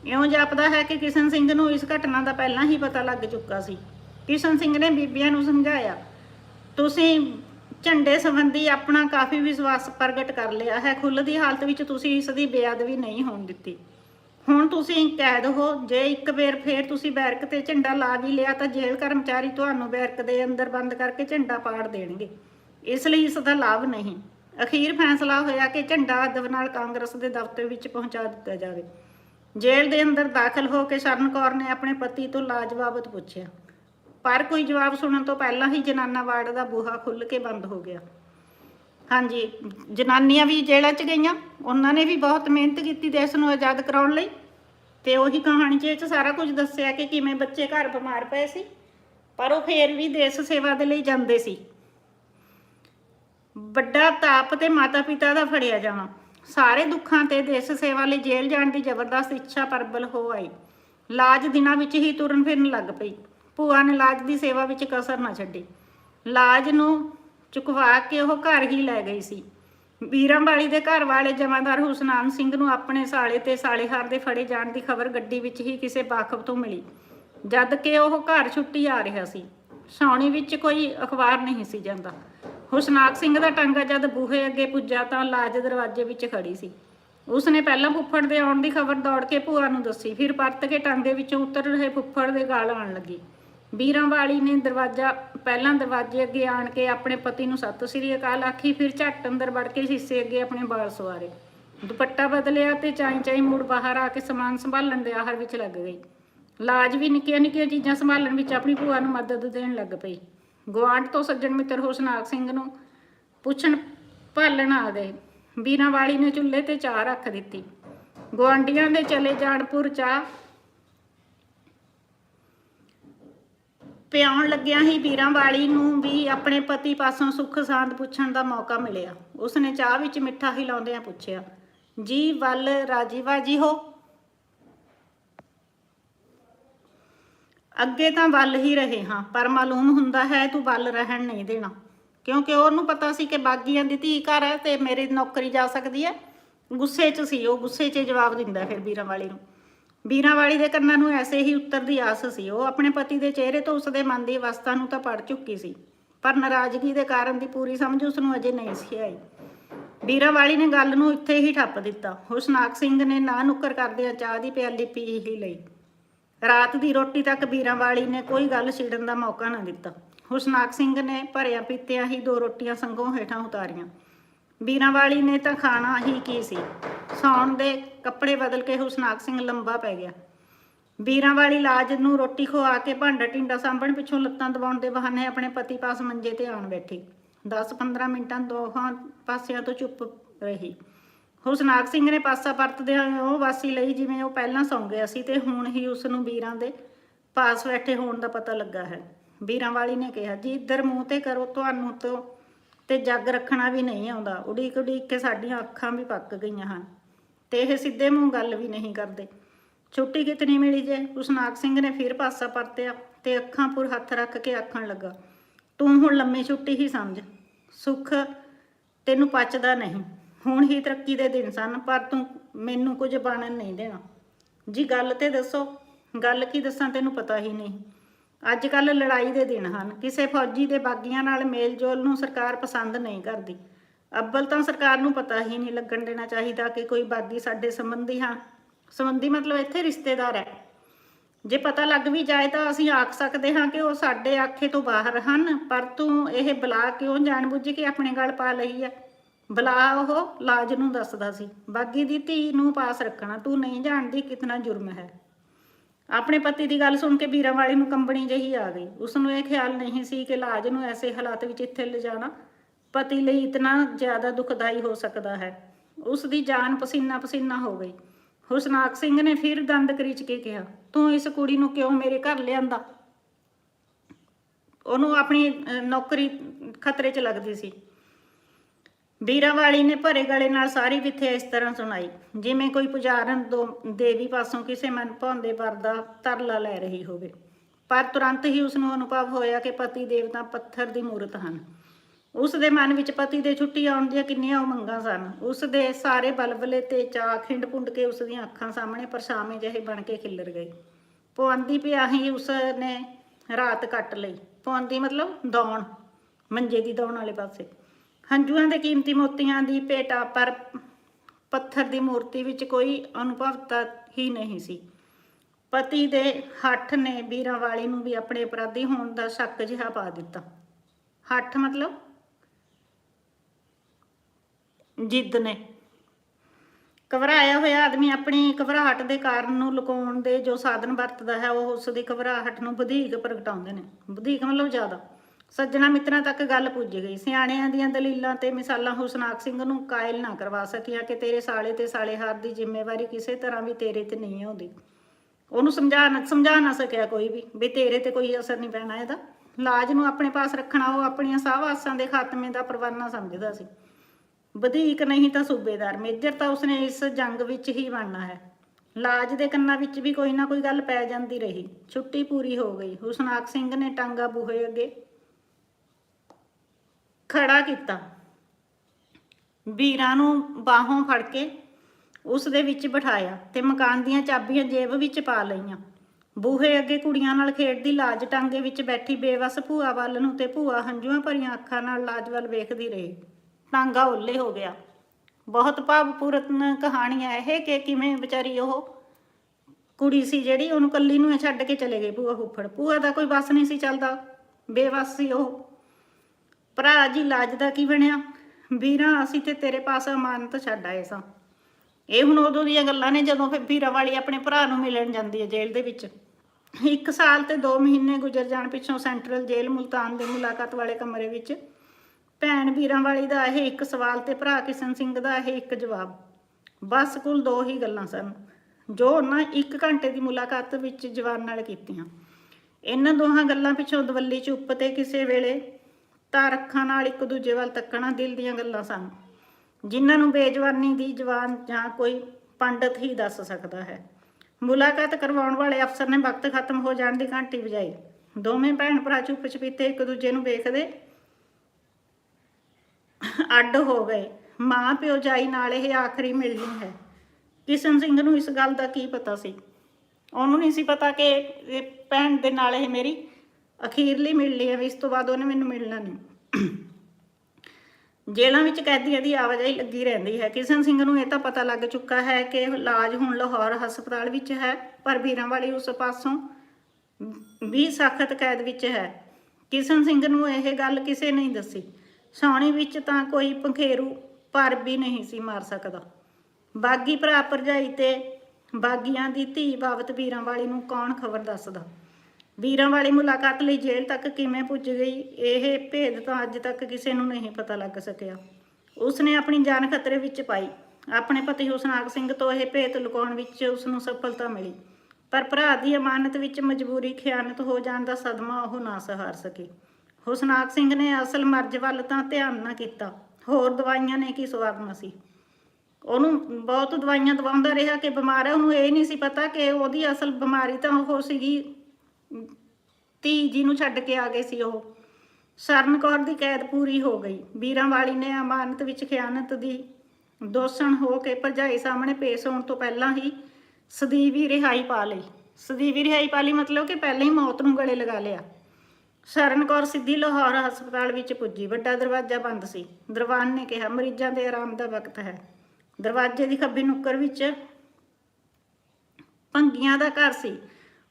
ਇਉਂ ਜਾਪਦਾ ਹੈ ਕਿ ਕਿਸ਼ਨ ਸਿੰਘ ਨੂੰ ਇਸ ਘਟਨਾ ਦਾ ਪਹਿਲਾਂ ਹੀ ਪਤਾ ਲੱਗ ਚੁੱਕਾ ਸੀ। ਕਿਸ਼ਨ ਸਿੰਘ ਨੇ ਬੀਬੀਆਂ ਨੂੰ ਸਮਝਾਇਆ, ਤੁਸੀਂ ਝੰਡੇ ਸੰਬੰਧੀ ਆਪਣਾ ਕਾਫੀ ਵਿਸ਼ਵਾਸ ਪ੍ਰਗਟ ਕਰ ਲਿਆ ਹੈ। ਖੁੱਲ੍ਹ ਦੀ ਹਾਲਤ ਵਿੱਚ ਤੁਸੀਂ ਇਸ ਦੀ ਬੇਅਦਬੀ ਨਹੀਂ ਹੋਣ ਦਿੱਤੀ। ਹੁਣ ਤੁਸੀਂ ਕੈਦ ਹੋ। ਜੇ ਇੱਕ ਵਾਰ ਫੇਰ ਤੁਸੀਂ ਬੈਰਕ ਤੇ ਝੰਡਾ ਲਾ ਵੀ ਲਿਆ ਤਾਂ ਜੇਲ੍ਹ ਕਰਮਚਾਰੀ ਤੁਹਾਨੂੰ ਬੈਰਕ ਦੇ ਅੰਦਰ ਬੰਦ ਕਰਕੇ ਝੰਡਾ ਪਾੜ ਦੇਣਗੇ। ਇਸ ਲਈ ਇਸ ਦਾ ਲਾਭ ਨਹੀਂ। ਅਖੀਰ ਫੈਸਲਾ ਹੋਇਆ ਕਿ ਝੰਡਾ ਅਦਬ ਨਾਲ ਕਾਂਗਰਸ ਦੇ ਦਫ਼ਤਰ ਵਿੱਚ ਪਹੁੰਚਾ ਦਿੱਤਾ ਜਾਵੇ। ਜੇਲ੍ਹ ਦੇ ਅੰਦਰ ਦਾਖਲ ਹੋ ਕੇ ਸ਼ਰਨ ਕੌਰ ਨੇ ਆਪਣੇ ਪਤੀ ਤੋਂ ਲਾਜਵਾਬਤ ਪੁੱਛਿਆ। ਪਰ ਕੋਈ ਜਵਾਬ ਸੁਣਨ ਤੋਂ ਪਹਿਲਾਂ ਹੀ ਜਨਾਨਾ ਵਾਰਡ ਦਾ ਬੂਹਾ ਖੁੱਲ ਕੇ ਬੰਦ ਹੋ ਗਿਆ। ਹਾਂਜੀ, ਜਨਾਨੀਆਂ ਵੀ ਜੇਲ੍ਹਾਂ 'ਚ ਗਈਆਂ, ਉਹਨਾਂ ਨੇ ਵੀ ਬਹੁਤ ਮਿਹਨਤ ਕੀਤੀ ਦੇਸ਼ ਨੂੰ ਆਜ਼ਾਦ ਕਰਾਉਣ ਲਈ। ਤੇ ਉਹੀ ਕਹਾਣੀ 'ਚ ਇਹ 'ਚ ਸਾਰਾ ਕੁਝ ਦੱਸਿਆ ਕਿ ਕਿਵੇਂ ਬੱਚੇ ਘਰ ਬਿਮਾਰ ਪਏ ਸੀ, ਪਰ ਉਹ ਫੇਰ ਵੀ ਦੇਸ਼ ਸੇਵਾ ਦੇ ਲਈ ਜਾਂਦੇ ਸੀ। ਵੱਡਾ ਤਾਪ ਤੇ ਮਾਤਾ ਪਿਤਾ ਦਾ ਫੜਿਆ ਜਾਣਾ, ਸਾਰੇ ਦੁੱਖਾਂ ਤੇ ਦੇਸ਼ ਸੇਵਾ ਲਈ ਜੇਲ੍ਹ ਜਾਣ ਦੀ ਜ਼ਬਰਦਸਤ ਇੱਛਾ ਪ੍ਰਬਲ ਹੋ ਆਈ। ਲਾਜ ਦਿਨਾਂ ਵਿੱਚ ਹੀ ਤੁਰਨ ਫਿਰਨ ਲੱਗ ਪਈ। ਭੂਆ ਨੇ ਲਾਜ ਦੀ ਸੇਵਾ ਵਿੱਚ ਕਸਰ ਨਾ ਛੱਡੀ। ਲਾਜ ਨੂੰ ਚੁਕਵਾ ਕੇ ਉਹ ਘਰ ਹੀ ਲੈ ਗਈ ਸੀ। ਵੀਰਾਂਵਾਲੀ ਦੇ ਘਰ ਵਾਲੇ ਜਮਾਦਾਰ ਹੁਸਨਾਨ ਸਿੰਘ ਨੂੰ ਆਪਣੇ ਸਾਲੇ ਤੇ ਸਾਲੇਹਾਰ ਦੇ ਫੜੇ ਜਾਣ ਦੀ ਖਬਰ ਗੱਡੀ ਵਿੱਚ ਹੀ ਕਿਸੇ ਬਾਖਬ ਤੋਂ ਮਿਲੀ। ਜਦ ਕਿ ਉਹ ਘਰ ਛੁੱਟੀ ਆ ਰਿਹਾ ਸੀ। ਛਾਉਣੀ ਵਿੱਚ ਕੋਈ ਅਖਬਾਰ ਨਹੀਂ ਸੀ ਜਾਂਦਾ। ਹੁਸਨਾਕ ਸਿੰਘ ਦਾ ਟਾਂਗਾ ਜਦ ਬੂਹੇ ਅੱਗੇ ਪੁੱਜਾ ਤਾਂ ਲਾਜ ਦਰਵਾਜ਼ੇ ਵਿੱਚ ਖੜੀ ਸੀ। ਉਸਨੇ ਪਹਿਲਾਂ ਫੁੱਫੜ ਦੇ ਆਉਣ ਦੀ ਖਬਰ ਦੌੜ ਕੇ ਭੂਆ ਨੂੰ ਦੱਸੀ। ਫਿਰ ਪਰਤ ਕੇ ਟਾਂਗੇ ਵਿੱਚੋਂ ਉਤਰ ਰਹੇ ਫੁੱਫੜ ਦੇ ਗਾਲ ਆਉਣ ਲੱਗੀ। ਵੀਰਾਂ ਵਾਲੀ ਨੇ ਦਰਵਾਜ਼ਾ, ਪਹਿਲਾਂ ਦਰਵਾਜ਼ੇ ਅੱਗੇ ਆਣ ਕੇ ਆਪਣੇ ਪਤੀ ਨੂੰ ਸਤਿ ਸ੍ਰੀ ਅਕਾਲ ਆਖੀ, ਫਿਰ ਝੱਟ ਅੰਦਰ ਵੜ ਕੇ ਸ਼ੀਸ਼ੇ ਅੱਗੇ ਆਪਣੇ ਵਾਲ ਸਵਾਰੇ। ਦੁਪੱਟਾ ਬਦਲਿਆ ਤੇ ਚਾਈ ਚਾਈ ਮੁੜ ਬਾਹਰ ਆ ਕੇ ਸਮਾਨ ਸੰਭਾਲਣ ਦੇ ਆਹਰ ਵਿੱਚ ਲੱਗ ਗਈ। ਲਾਜ ਵੀ ਨਿੱਕੀਆਂ ਨਿੱਕੀਆਂ ਚੀਜ਼ਾਂ ਸੰਭਾਲਣ ਵਿੱਚ ਆਪਣੀ ਭੂਆ ਨੂੰ ਮਦਦ ਦੇਣ ਲੱਗ ਪਈ। ਗੁਆਂਢ ਤੋਂ ਸੱਜਣ ਮਿੱਤਰ ਹੁਸਨਾਕ ਸਿੰਘ ਨੂੰ ਪੁੱਛਣ, ਭਾਲਣ ਆ ਗਏ। ਵੀਰਾਂ ਵਾਲੀ ਨੇ ਚੁੱਲ੍ਹੇ ਤੇ ਚਾਹ ਰੱਖ ਦਿੱਤੀ। ਗੁਆਂਢੀਆਂ ਦੇ ਚਲੇ ਜਾਣਪੁਰ ਚਾਹ ਪਿਆਉਣ ਲੱਗਿਆ ਹੀ ਵੀਰਾਂ ਵਾਲੀ ਨੂੰ ਵੀ ਆਪਣੇ ਪਤੀ ਪਾਸੋਂ ਸੁੱਖ ਸਾਂਦ ਪੁੱਛਣ ਦਾ ਮੌਕਾ ਮਿਲਿਆ। ਉਸਨੇ ਚਾਹ ਵਿੱਚ ਮਿੱਠਾ ਹਿਲਾਉਂਦਿਆਂ ਪੁੱਛਿਆ, ਜੀ ਵੱਲ ਰਾਜੀ ਬਾਜੀ ਹੋ? ਅੱਗੇ ਤਾਂ ਵੱਲ ਹੀ ਰਹੇ ਹਾਂ, ਪਰ ਮਾਲੂਮ ਹੁੰਦਾ ਹੈ ਤੂੰ ਵੱਲ ਰਹਿਣ ਨਹੀਂ ਦੇਣਾ। ਕਿਉਂਕਿ ਉਹਨੂੰ ਪਤਾ ਸੀ ਕਿ ਬਾਗੀਆਂ ਦੀ ਧੀ ਘਰ ਹੈ ਤੇ ਮੇਰੀ ਨੌਕਰੀ ਜਾ ਸਕਦੀ ਹੈ। ਗੁੱਸੇ 'ਚ ਸੀ, ਉਹ ਗੁੱਸੇ 'ਚ ਜਵਾਬ ਦਿੰਦਾ ਫਿਰ ਵੀਰਾਂ ਵਾਲੀ ਨੂੰ। ਵੀਰਾਂ ਵਾਲੀ ਦੇ ਕੰਨਾਂ ਨੂੰ ਐਸੇ ਹੀ ਉੱਤਰ ਦੀ ਆਸ ਸੀ। ਉਹ ਆਪਣੇ ਪਤੀ ਦੇ ਚਿਹਰੇ ਤੋਂ ਉਸਦੇ ਮਨ ਦੀ ਅਵਸਥਾ ਨੂੰ ਤਾਂ ਪੜ ਚੁੱਕੀ ਸੀ, ਪਰ ਨਾਰਾਜ਼ਗੀ ਦੇ ਕਾਰਨ ਦੀ ਪੂਰੀ ਸਮਝ ਉਸ ਨੂੰ ਅਜੇ ਨਹੀਂ ਸੀ ਆਈ। ਵੀਰਾਂ ਨੇ ਗੱਲ ਨੂੰ ਇੱਥੇ ਹੀ ਠੱਪ ਦਿੱਤਾ। ਹੁਸਨਾਕ ਸਿੰਘ ਨੇ ਨਾ ਨੁੱਕਰ ਕਰਦਿਆਂ ਚਾਹ ਦੀ ਪਿਆਲੀ ਪੀ ਹੀ ਲਈ। ਰਾਤ ਦੀ ਰੋਟੀ ਤੱਕ ਵੀਰਾਂ ਨੇ ਕੋਈ ਗੱਲ ਛਿੜਨ ਦਾ ਮੌਕਾ ਨਾ ਦਿੱਤਾ। ਹੁਸਨਾਕ ਸਿੰਘ ਨੇ ਭਰਿਆ ਪੀਤਿਆਂ ਹੀ ਦੋ ਰੋਟੀਆਂ ਸੰਗੋਂ ਹੇਠਾਂ ਉਤਾਰੀਆਂ। ਵੀਰਾਂ ਨੇ ਤਾਂ ਖਾਣਾ ਹੀ ਕੀ ਸੀ? ਸੌਣ ਦੇ ਕੱਪੜੇ ਬਦਲ ਕੇ ਹੁਸਨਾਕ ਸਿੰਘ ਲੰਬਾ ਪੈ ਗਿਆ। ਵੀਰਾਂ ਵਾਲੀ ਲਾਜ ਨੂੰ ਰੋਟੀ ਖਵਾ ਕੇ ਭਾਂਡਾ ਟਿੰਡਾ ਸਾਂਭਣ ਪਿੱਛੋਂ ਲੱਤਾਂ ਦਬਾਉਣ ਦੇ ਬਹਾਨੇ ਆਪਣੇ ਪਤੀ ਪਾਸ ਮੰਜੇ ਤੇ ਆਣ ਬੈਠੀ। 10-15 ਮਿੰਟਾਂ ਦੋਹਾਂ ਪਾਸਿਆਂ ਤੋਂ ਚੁੱਪ ਰਹੀ। ਹੁਸਨਾਕ ਸਿੰਘ ਨੇ ਪਾਸਾ ਪਰਤਦਿਆਂ ਉਹ ਵਾਸੀ ਲਈ ਜਿਵੇਂ ਉਹ ਪਹਿਲਾਂ ਸੌਂ ਗਿਆ ਸੀ ਤੇ ਹੁਣ ਹੀ ਉਸ ਨੂੰ ਵੀਰਾਂ ਦੇ ਪਾਸ ਬੈਠੇ ਹੋਣ ਦਾ ਪਤਾ ਲੱਗਾ ਹੈ। ਵੀਰਾਂ ਵਾਲੀ ਨੇ ਕਿਹਾ, ਜੀ, ਇੱਧਰ ਮੂੰਹ ਤੇ ਕਰੋ, ਤੁਹਾਨੂੰ ਤੋਂ ਤੇ ਜੱਗ ਰੱਖਣਾ ਵੀ ਨਹੀਂ ਆਉਂਦਾ। ਉਡੀਕ ਉਡੀਕ ਕੇ ਸਾਡੀਆਂ ਅੱਖਾਂ ਵੀ ਪੱਕ ਗਈਆਂ ਹਨ। ਤੇ ਇਹ ਸਿੱਧੇ ਮੂੰਹ ਗੱਲ ਵੀ ਨਹੀਂ ਕਰਦੇ। ਛੁੱਟੀ ਕਿਤਨੀ ਮਿਲੀ ਜੇ? ਹੁਸਨਾਕ ਸਿੰਘ ਨੇ ਫਿਰ ਪਾਸਾ ਪਰਤਿਆ ਤੇ ਅੱਖਾਂ ਪੁਰ ਹੱਥ ਰੱਖ ਕੇ ਆਖਣ ਲੱਗਾ, ਤੂੰ ਹੁਣ ਲੰਮੀ ਛੁੱਟੀ ਹੀ ਸਮਝ। ਸੁੱਖ ਤੈਨੂੰ ਪਚਦਾ ਨਹੀਂ। ਹੁਣ ਹੀ ਤਰੱਕੀ ਦੇ ਦਿਨ ਸਨ, ਪਰ ਤੂੰ ਮੈਨੂੰ ਕੁਝ ਬਣਨ ਨਹੀਂ ਦੇਣਾ। ਜੀ ਗੱਲ ਤੇ ਦੱਸੋ। ਗੱਲ ਕੀ ਦੱਸਾਂ ਤੈਨੂੰ ਪਤਾ ਹੀ ਨਹੀਂ। ਅੱਜ ਕੱਲ ਲੜਾਈ ਦੇ ਦਿਨ ਹਨ। ਕਿਸੇ ਫੌਜੀ ਦੇ ਬਾਗੀਆਂ ਨਾਲ ਮੇਲਜੋਲ ਨੂੰ ਸਰਕਾਰ ਪਸੰਦ ਨਹੀਂ ਕਰਦੀ। ਅੱਬਲ ਤਾਂ ਸਰਕਾਰ ਨੂੰ ਪਤਾ ਹੀ ਨਹੀਂ ਲੱਗਣ ਦੇਣਾ ਚਾਹੀਦਾ ਕਿ ਕੋਈ ਬਾਗੀ ਸਾਡੇ ਸੰਬੰਧੀ ਹਾਂ। ਸੰਬੰਧੀ ਮਤਲਬ ਇੱਥੇ ਰਿਸ਼ਤੇਦਾਰ ਹੈ। ਜੇ ਪਤਾ ਲੱਗ ਵੀ ਜਾਏ ਤਾਂ ਅਸੀਂ ਆਖ ਸਕਦੇ ਹਾਂ ਕਿ ਉਹ ਸਾਡੇ ਆਖੇ ਤੋਂ ਬਾਹਰ ਹਨ, ਪਰ ਤੂੰ ਇਹ ਬਲਾ ਕਿਉਂ ਜਾਣਬੁੱਝ ਕੇ ਆਪਣੇ ਗਲ ਪਾ ਲਈ ਹੈ? ਬਲਾ ਉਹ, ਲਾਜ ਨੂੰ ਦੱਸਦਾ ਸੀ। ਬਾਗੀ ਦੀ ਧੀ ਨੂੰ ਪਾਸ ਰੱਖਣਾ, ਤੂੰ ਨਹੀਂ ਜਾਣਦੀ ਕਿਤਨਾ ਜੁਰਮ ਹੈ। ਆਪਣੇ ਪਤੀ ਦੀ ਗੱਲ ਸੁਣ ਕੇ ਵੀਰਾਂ ਵਾਲੀ ਨੂੰ ਕੰਬਣੀ ਜਹੀ ਆ ਗਈ। ਉਸ ਨੂੰ ਇਹ ਖਿਆਲ ਨਹੀਂ ਸੀ ਕਿ ਲਾਜ ਨੂੰ ਐਸੇ ਹਾਲਾਤ ਵਿੱਚ ਇੱਥੇ ਲਿਜਾਣਾ। ਪਤੀ ਲਈ ਇਤਨਾ ਜ਼ਿਆਦਾ ਦੁਖਦਾਈ ਹੋ ਸਕਦਾ ਹੈ। ਉਸ ਦੀ ਜਾਨ ਪਸੀਨਾ ਪਸੀਨਾ ਹੋ ਗਈ। ਹੁਸਨਾਕ ਸਿੰਘ ਨੇ ਫਿਰ ਦੰਦ ਕਰੀਚ ਕੇ ਕਿਹਾ, ਤੂੰ ਇਸ ਕੁੜੀ ਨੂੰ ਕਿਉਂ ਮੇਰੇ ਘਰ ਲਿਆਂਦਾ? ਉਹਨੂੰ ਆਪਣੀ ਨੌਕਰੀ ਖਤਰੇ 'ਚ ਲੱਗਦੀ ਸੀ। ਵੀਰਾਂ ਨੇ ਭਰੇ ਗਲੇ ਨਾਲ ਸਾਰੀ ਵਿਥਿਆ ਇਸ ਤਰ੍ਹਾਂ ਸੁਣਾਈ, ਜਿਵੇਂ ਕੋਈ ਪੁਜਾਰਨ ਦੋ ਦੇਵੀ ਪਾਸੋਂ ਕਿਸੇ ਮਨ ਭਾਉਂਦੇ ਵਰ ਦਾ ਤਰਲਾ ਲੈ ਰਹੀ ਹੋਵੇ। ਪਰ ਤੁਰੰਤ ਹੀ ਉਸ ਨੂੰ ਅਨੁਭਵ ਹੋਇਆ ਕਿ ਪਤੀ ਦੇਵਤਾ ਪੱਥਰ ਦੀ ਮੂਰਤ ਹਨ। ਉਸ ਦੇ ਮਨ ਵਿੱਚ ਪਤੀ ਦੇ ਛੁੱਟੀ ਆਉਣ ਦੀਆਂ ਕਿੰਨੀਆਂ ਉਮੰਗਾਂ ਸਨ। ਉਸ ਦੇ ਸਾਰੇ ਬਲਬਲੇ ਤੇ ਚਾਅ ਖਿੰਡ ਪੁੰਡ ਕੇ ਉਸ ਦੀਆਂ ਅੱਖਾਂ ਸਾਹਮਣੇ ਪਰਛਾਵੇਂ ਜਿਹੇ ਬਣ ਕੇ ਖਿੱਲਰ ਗਏ। ਪੌਂਦੀ ਪਿਆ ਹੀ ਉਸ ਨੇ ਰਾਤ ਕੱਟ ਲਈ। ਪੌਂਦੀ ਮਤਲਬ ਦੌਣ, ਮੰਜੇ ਦੀ ਦੌਣ ਵਾਲੇ ਪਾਸੇ। ਹੰਝੂਆਂ ਦੇ ਕੀਮਤੀ ਮੋਤੀਆਂ ਦੀ ਭੇਟਾ, ਪਰ ਪੱਥਰ ਦੀ ਮੂਰਤੀ ਵਿੱਚ ਕੋਈ ਅਨੁਭਵਤਾ ਹੀ ਨਹੀਂ ਸੀ। ਪਤੀ ਦੇ ਹੱਠ ਨੇ ਵੀਰਾਂ ਵਾਲੀ ਨੂੰ ਵੀ ਆਪਣੇ ਅਪਰਾਧੀ ਹੋਣ ਦਾ ਸ਼ੱਕ ਜਿਹਾ ਪਾ ਦਿੱਤਾ। ਹੱਠ ਮਤਲਬ ਜਿੱਦ ਨੇ। ਘਬਰਾਇਆ ਹੋਇਆ ਆਦਮੀ ਆਪਣੀ ਘਬਰਾਹਟ ਦੇ ਕਾਰਨ ਨੂੰ ਲੁਕਾਉਣ ਦੇ ਜੋ ਸਾਧਨ ਵਰਤਦਾ ਹੈ, ਉਹ ਉਸ ਦੀ ਘਬਰਾਹਟ ਨੂੰ ਵਧੇਕ ਪ੍ਰਗਟਾਉਂਦੇ ਨੇ। ਵਧੇਕ ਮਤਲਬ ਜ਼ਿਆਦਾ। ਸੱਜਣਾ ਮਿੱਤਰਾਂ ਤੱਕ ਗੱਲ ਪੁੱਜ ਗਈ। ਸਿਆਣਿਆਂ ਦੀਆਂ ਦਲੀਲਾਂ ਤੇ ਮਿਸਾਲਾਂ ਹੁਸਨਾਕ ਸਿੰਘ ਨੂੰ ਕਾਇਲ ਨਾ ਕਰਵਾ ਸਕੀਆਂ ਕਿ ਤੇਰੇ ਸਾਲੇ ਤੇ ਸਾਲੇਹਾਰ ਦੀ ਜ਼ਿੰਮੇਵਾਰੀ ਕਿਸੇ ਤਰ੍ਹਾਂ ਵੀ ਤੇਰੇ ਤੇ ਨਹੀਂ ਆਉਂਦੀ। ਉਹਨੂੰ ਸਮਝਾ ਨਾ ਸਮਝਾ ਨਾ ਸਕਿਆ ਕੋਈ ਵੀ ਵੀ ਤੇਰੇ ਤੇ ਕੋਈ ਅਸਰ ਨਹੀਂ ਪੈਣਾ ਇਹਦਾ। ਲਾਜ ਨੂੰ ਆਪਣੇ ਪਾਸ ਰੱਖਣਾ, ਉਹ ਆਪਣੀਆਂ ਸਾਹ ਆਸਾਂ ਦੇ ਖਾਤਮੇ ਦਾ ਪਰਵਾਨਾ ਸਮਝਦਾ ਸੀ। ਵਧੀਕ ਨਹੀਂ ਤਾਂ ਸੂਬੇਦਾਰ। ਮੇਜਰ ਤਾਂ ਉਸਨੇ ਇਸ ਜੰਗ ਵਿੱਚ ਹੀ ਬਣਨਾ ਹੈ। ਲਾਜ ਦੇ ਕੰਨਾਂ ਵਿੱਚ ਵੀ ਕੋਈ ਨਾ ਕੋਈ ਗੱਲ ਪੈ ਜਾਂਦੀ ਰਹੀ। ਛੁੱਟੀ ਪੂਰੀ ਹੋ ਗਈ। ਹੁਸਨਾਕ ਸਿੰਘ ਨੇ ਟਾਂਗਾ ਬੂਹੇ ਅੱਗੇ ਖੜਾ ਕੀਤਾ। ਵੀਰਾਂ ਨੂੰ ਬਾਹੋਂ ਫੜ ਕੇ ਉਸ ਦੇ ਵਿੱਚ ਬਿਠਾਇਆ ਤੇ ਮਕਾਨ ਦੀਆਂ ਚਾਬੀਆਂ ਜੇਬ ਵਿੱਚ ਪਾ ਲਈਆਂ। ਬੂਹੇ ਅੱਗੇ ਕੁੜੀਆਂ ਨਾਲ ਖੇਡਦੀ ਲਾਜ ਟਾਂਗੇ ਵਿੱਚ ਬੈਠੀ ਬੇਵਸ ਭੂਆ ਵੱਲ ਨੂੰ ਤੇ ਭੂਆ ਹੰਝੂਆਂ ਭਰੀਆਂ ਅੱਖਾਂ ਨਾਲ ਲਾਜ ਵੱਲ ਵੇਖਦੀ ਰਹੀ। ਟਾਂਗਾ ਓਲੇ ਹੋ ਗਿਆ। ਬਹੁਤ ਭਾਵਪੂਰਨ ਕਹਾਣੀ ਹੈ ਇਹ ਕਿ ਕਿਵੇਂ ਵਿਚਾਰੀ ਉਹ ਕੁੜੀ ਸੀ ਜਿਹੜੀ ਉਹਨੂੰ ਕੱਲੀ ਨੂੰ ਛੱਡ ਕੇ ਚਲੇ ਗਈ ਭੂਆ ਫੁੱਫੜ। ਭੂਆ ਦਾ ਕੋਈ ਬਸ ਨਹੀਂ ਸੀ ਚੱਲਦਾ, ਬੇਵਸ ਸੀ ਉਹ। ਭਰਾ ਜੀ ਲਾਜ ਦਾ ਕੀ ਬਣਿਆ? ਵੀਰਾਂ, ਅਸੀਂ ਤੇ ਤੇਰੇ ਪਾਸ ਅਮਾਨਤ ਛੱਡ ਆਏ ਸਾਂ। ਇਹ ਹੁਣ ਉਦੋਂ ਦੀਆਂ ਗੱਲਾਂ ਨੇ ਜਦੋਂ ਫਿਰ ਵੀਰਾਂ ਵਾਲੀ ਆਪਣੇ ਭਰਾ ਨੂੰ ਮਿਲਣ ਜਾਂਦੀ ਹੈ ਜੇਲ੍ਹ ਦੇ ਵਿੱਚ। ਇੱਕ ਸਾਲ ਤੇ 2 ਮਹੀਨੇ ਗੁਜ਼ਰ ਜਾਣ ਪਿੱਛੋਂ ਸੈਂਟਰਲ ਜੇਲ੍ਹ ਮੁਲਤਾਨ ਦੇ ਮੁਲਾਕਾਤ ਵਾਲੇ ਕਮਰੇ ਵਿੱਚ ਭੈਣ ਵੀਰਾਂ ਵਾਲੀ ਦਾ ਇਹ ਇੱਕ ਸਵਾਲ ਤੇ ਭਰਾ ਕਿਸ਼ਨ ਸਿੰਘ ਦਾ ਇਹ ਇੱਕ ਜਵਾਬ। ਬਸ ਕੁੱਲ ਦੋ ਹੀ ਗੱਲਾਂ ਸਨ, ਜੋ ਉਹਨਾਂ ਇੱਕ ਘੰਟੇ ਦੀ ਮੁਲਾਕਾਤ ਵਿੱਚ ਜਵਾਨ ਨਾਲ ਕੀਤੀਆਂ। ਇਹਨਾਂ ਦੋਹਾਂ ਗੱਲਾਂ ਪਿੱਛੋਂ ਦਵੱਲੀ ਚੁੱਪ ਤੇ ਕਿਸੇ ਵੇਲੇ ਤਾਂ ਅੱਖਾਂ ਨਾਲ ਇੱਕ ਦੂਜੇ ਵੱਲ ਤੱਕਣਾ ਦਿਲ ਦੀਆਂ ਗੱਲਾਂ ਸਨ, ਜਿਨ੍ਹਾਂ ਨੂੰ ਬੇਜਵਾਨੀ ਦੀ ਜਵਾਨ ਜਾਂ ਕੋਈ ਪੰਡਤ ਹੀ ਦੱਸ ਸਕਦਾ ਹੈ। ਮੁਲਾਕਾਤ ਕਰਵਾਉਣ ਵਾਲੇ ਅਫਸਰ ਨੇ ਵਕਤ ਖਤਮ ਹੋ ਜਾਣ ਦੀ ਘੰਟੀ ਵਜਾਈ। ਦੋਵੇਂ ਭੈਣ ਭਰਾ ਚੁੱਪ ਚਪੀਤੇ ਇੱਕ ਦੂਜੇ ਨੂੰ ਵੇਖਦੇ ਅੱਡ ਹੋ ਗਏ। ਮਾਂ ਪਿਓ ਜਾਈ ਨਾਲ ਇਹ ਆਖਰੀ ਮਿਲਣੀ ਹੈ। ਕਿਸ਼ਨ ਸਿੰਘ ਨੂੰ ਇਸ ਗੱਲ ਦਾ ਕੀ ਪਤਾ ਸੀ? ਉਹਨੂੰ ਨਹੀਂ ਸੀ ਪਤਾ ਕਿ ਇਹ ਭੈਣ ਦੇ ਨਾਲ ਇਹ ਮੇਰੀ ਅਖੀਰਲੀ ਮਿਲਣੀ ਹੈ ਇਸ ਤੋਂ ਬਾਅਦ ਉਹਨੇ ਮੈਨੂੰ ਮਿਲਣਾ ਨਹੀਂ। ਜੇਲ੍ਹਾਂ ਵਿੱਚ ਕੈਦੀਆਂ ਦੀ ਆਵਾਜਾਈ ਲੱਗੀ ਰਹਿੰਦੀ ਹੈ। ਕਿਸ਼ਨ ਸਿੰਘ ਨੂੰ ਇਹ ਤਾਂ ਪਤਾ ਲੱਗ ਚੁੱਕਾ ਹੈ ਕਿ ਇਲਾਜ ਹੁਣ ਲਾਹੌਰ ਹਸਪਤਾਲ ਵਿੱਚ ਹੈ, ਪਰ ਵੀਰਾਂ ਵਾਲੀ ਉਸ ਪਾਸੋਂ ਵੀ ਸਖਤ ਕੈਦ ਵਿੱਚ ਹੈ। ਕਿਸ਼ਨ ਸਿੰਘ ਨੂੰ ਇਹ ਗੱਲ ਕਿਸੇ ਨਹੀਂ ਦੱਸੀ। ਸਾਉਣੀ ਵਿੱਚ ਤਾਂ ਕੋਈ ਪੰਖੇਰੂ ਪਰ ਵੀ ਨਹੀਂ ਸੀ ਮਾਰ ਸਕਦਾ। ਬਾਗੀ ਭਰਾ ਭਰਜਾਈ ਤੇ ਬਾਗੀਆਂ ਦੀ ਧੀ ਬਾਬਤ ਵੀਰਾਂ ਵਾਲੀ ਨੂੰ ਕੌਣ ਖਬਰ ਦੱਸਦਾ? ਵੀਰਾਂ ਵਾਲੀ ਮੁਲਾਕਾਤ ਲਈ ਜੇਲ੍ਹ ਤੱਕ ਕਿਵੇਂ ਪੁੱਜ ਗਈ? ਇਹ ਭੇਦ ਤਾਂ ਅੱਜ ਤੱਕ ਕਿਸੇ ਨੂੰ ਨਹੀਂ ਪਤਾ ਲੱਗ ਸਕਿਆ। ਉਸਨੇ ਆਪਣੀ ਜਾਨ ਖਤਰੇ ਵਿੱਚ ਪਾਈ। ਆਪਣੇ ਪਤੀ ਹੁਸਨਾਕ ਸਿੰਘ ਤੋਂ ਇਹ ਭੇਤ ਲੁਕਾਉਣ ਵਿੱਚ ਉਸ ਨੂੰ ਸਫਲਤਾ ਮਿਲੀ। ਪਰ ਭਰਾ ਦੀ ਅਮਾਨਤ ਵਿੱਚ ਮਜਬੂਰੀ ਖਿਆਨਤ ਹੋ ਜਾਣ ਦਾ ਸਦਮਾ ਉਹ ਨਾ ਸਹਾਰ ਸਕੀ। ਹੁਸਨਾਕ ਸਿੰਘ ਨੇ ਅਸਲ ਮਰਜ਼ ਵੱਲ ਤਾਂ ਧਿਆਨ ਨਾ ਕੀਤਾ। ਹੋਰ ਦਵਾਈਆਂ ਨੇ ਕੀ ਸਵਾਦ ਸੀ ਉਹਨੂੰ ਬਹੁਤ ਦਵਾਈਆਂ ਦਵਾਉਂਦਾ ਰਿਹਾ ਕਿ ਬਿਮਾਰ ਹੈ, ਉਹਨੂੰ ਇਹ ਨਹੀਂ ਸੀ ਪਤਾ ਕਿ ਉਹਦੀ ਅਸਲ ਬਿਮਾਰੀ ਤਾਂ ਉਹ ਸੀਗੀ, ਧੀ ਜੀ ਨੂੰ ਛੱਡ ਕੇ ਆ ਗਏ ਸੀ ਉਹ। ਸਰਨ ਕੌਰ ਦੀ ਕੈਦ ਪੂਰੀ ਹੋ ਗਈ। ਵੀਰਾਂ ਵਾਲੀ ਨੇ ਅਮਾਨਤ ਵਿੱਚ ਖਿਆਨਤ ਦੀ ਦੋਸ਼ਣ ਹੋ ਕੇ ਭਰਜਾਈ ਸਾਹਮਣੇ ਪੇਸ਼ ਹੋਣ ਤੋਂ ਪਹਿਲਾਂ ਹੀ ਸਦੀਵੀ ਰਿਹਾਈ ਪਾ ਲਈ। ਸਦੀਵੀ ਰਿਹਾਈ ਪਾ ਲਈ ਮਤਲਬ ਕਿ ਪਹਿਲਾਂ ਹੀ ਮੌਤ ਨੂੰ ਗਲੇ ਲਗਾ ਲਿਆ। ਸਰਨ ਕੌਰ ਸਿੱਧੀ ਲਾਹੌਰ ਹਸਪਤਾਲ ਵਿੱਚ ਪੁੱਜੀ। ਵੱਡਾ ਦਰਵਾਜ਼ਾ ਬੰਦ ਸੀ। ਦਰਵਾਨ ਨੇ ਕਿਹਾ, ਮਰੀਜ਼ਾਂ ਦੇ ਆਰਾਮ ਦਾ ਵਕਤ ਹੈ। ਦਰਵਾਜ਼ੇ ਦੀ ਖੱਬੀ ਨੁੱਕਰ ਵਿੱਚ ਭੰਗੀਆਂ ਦਾ ਘਰ ਸੀ।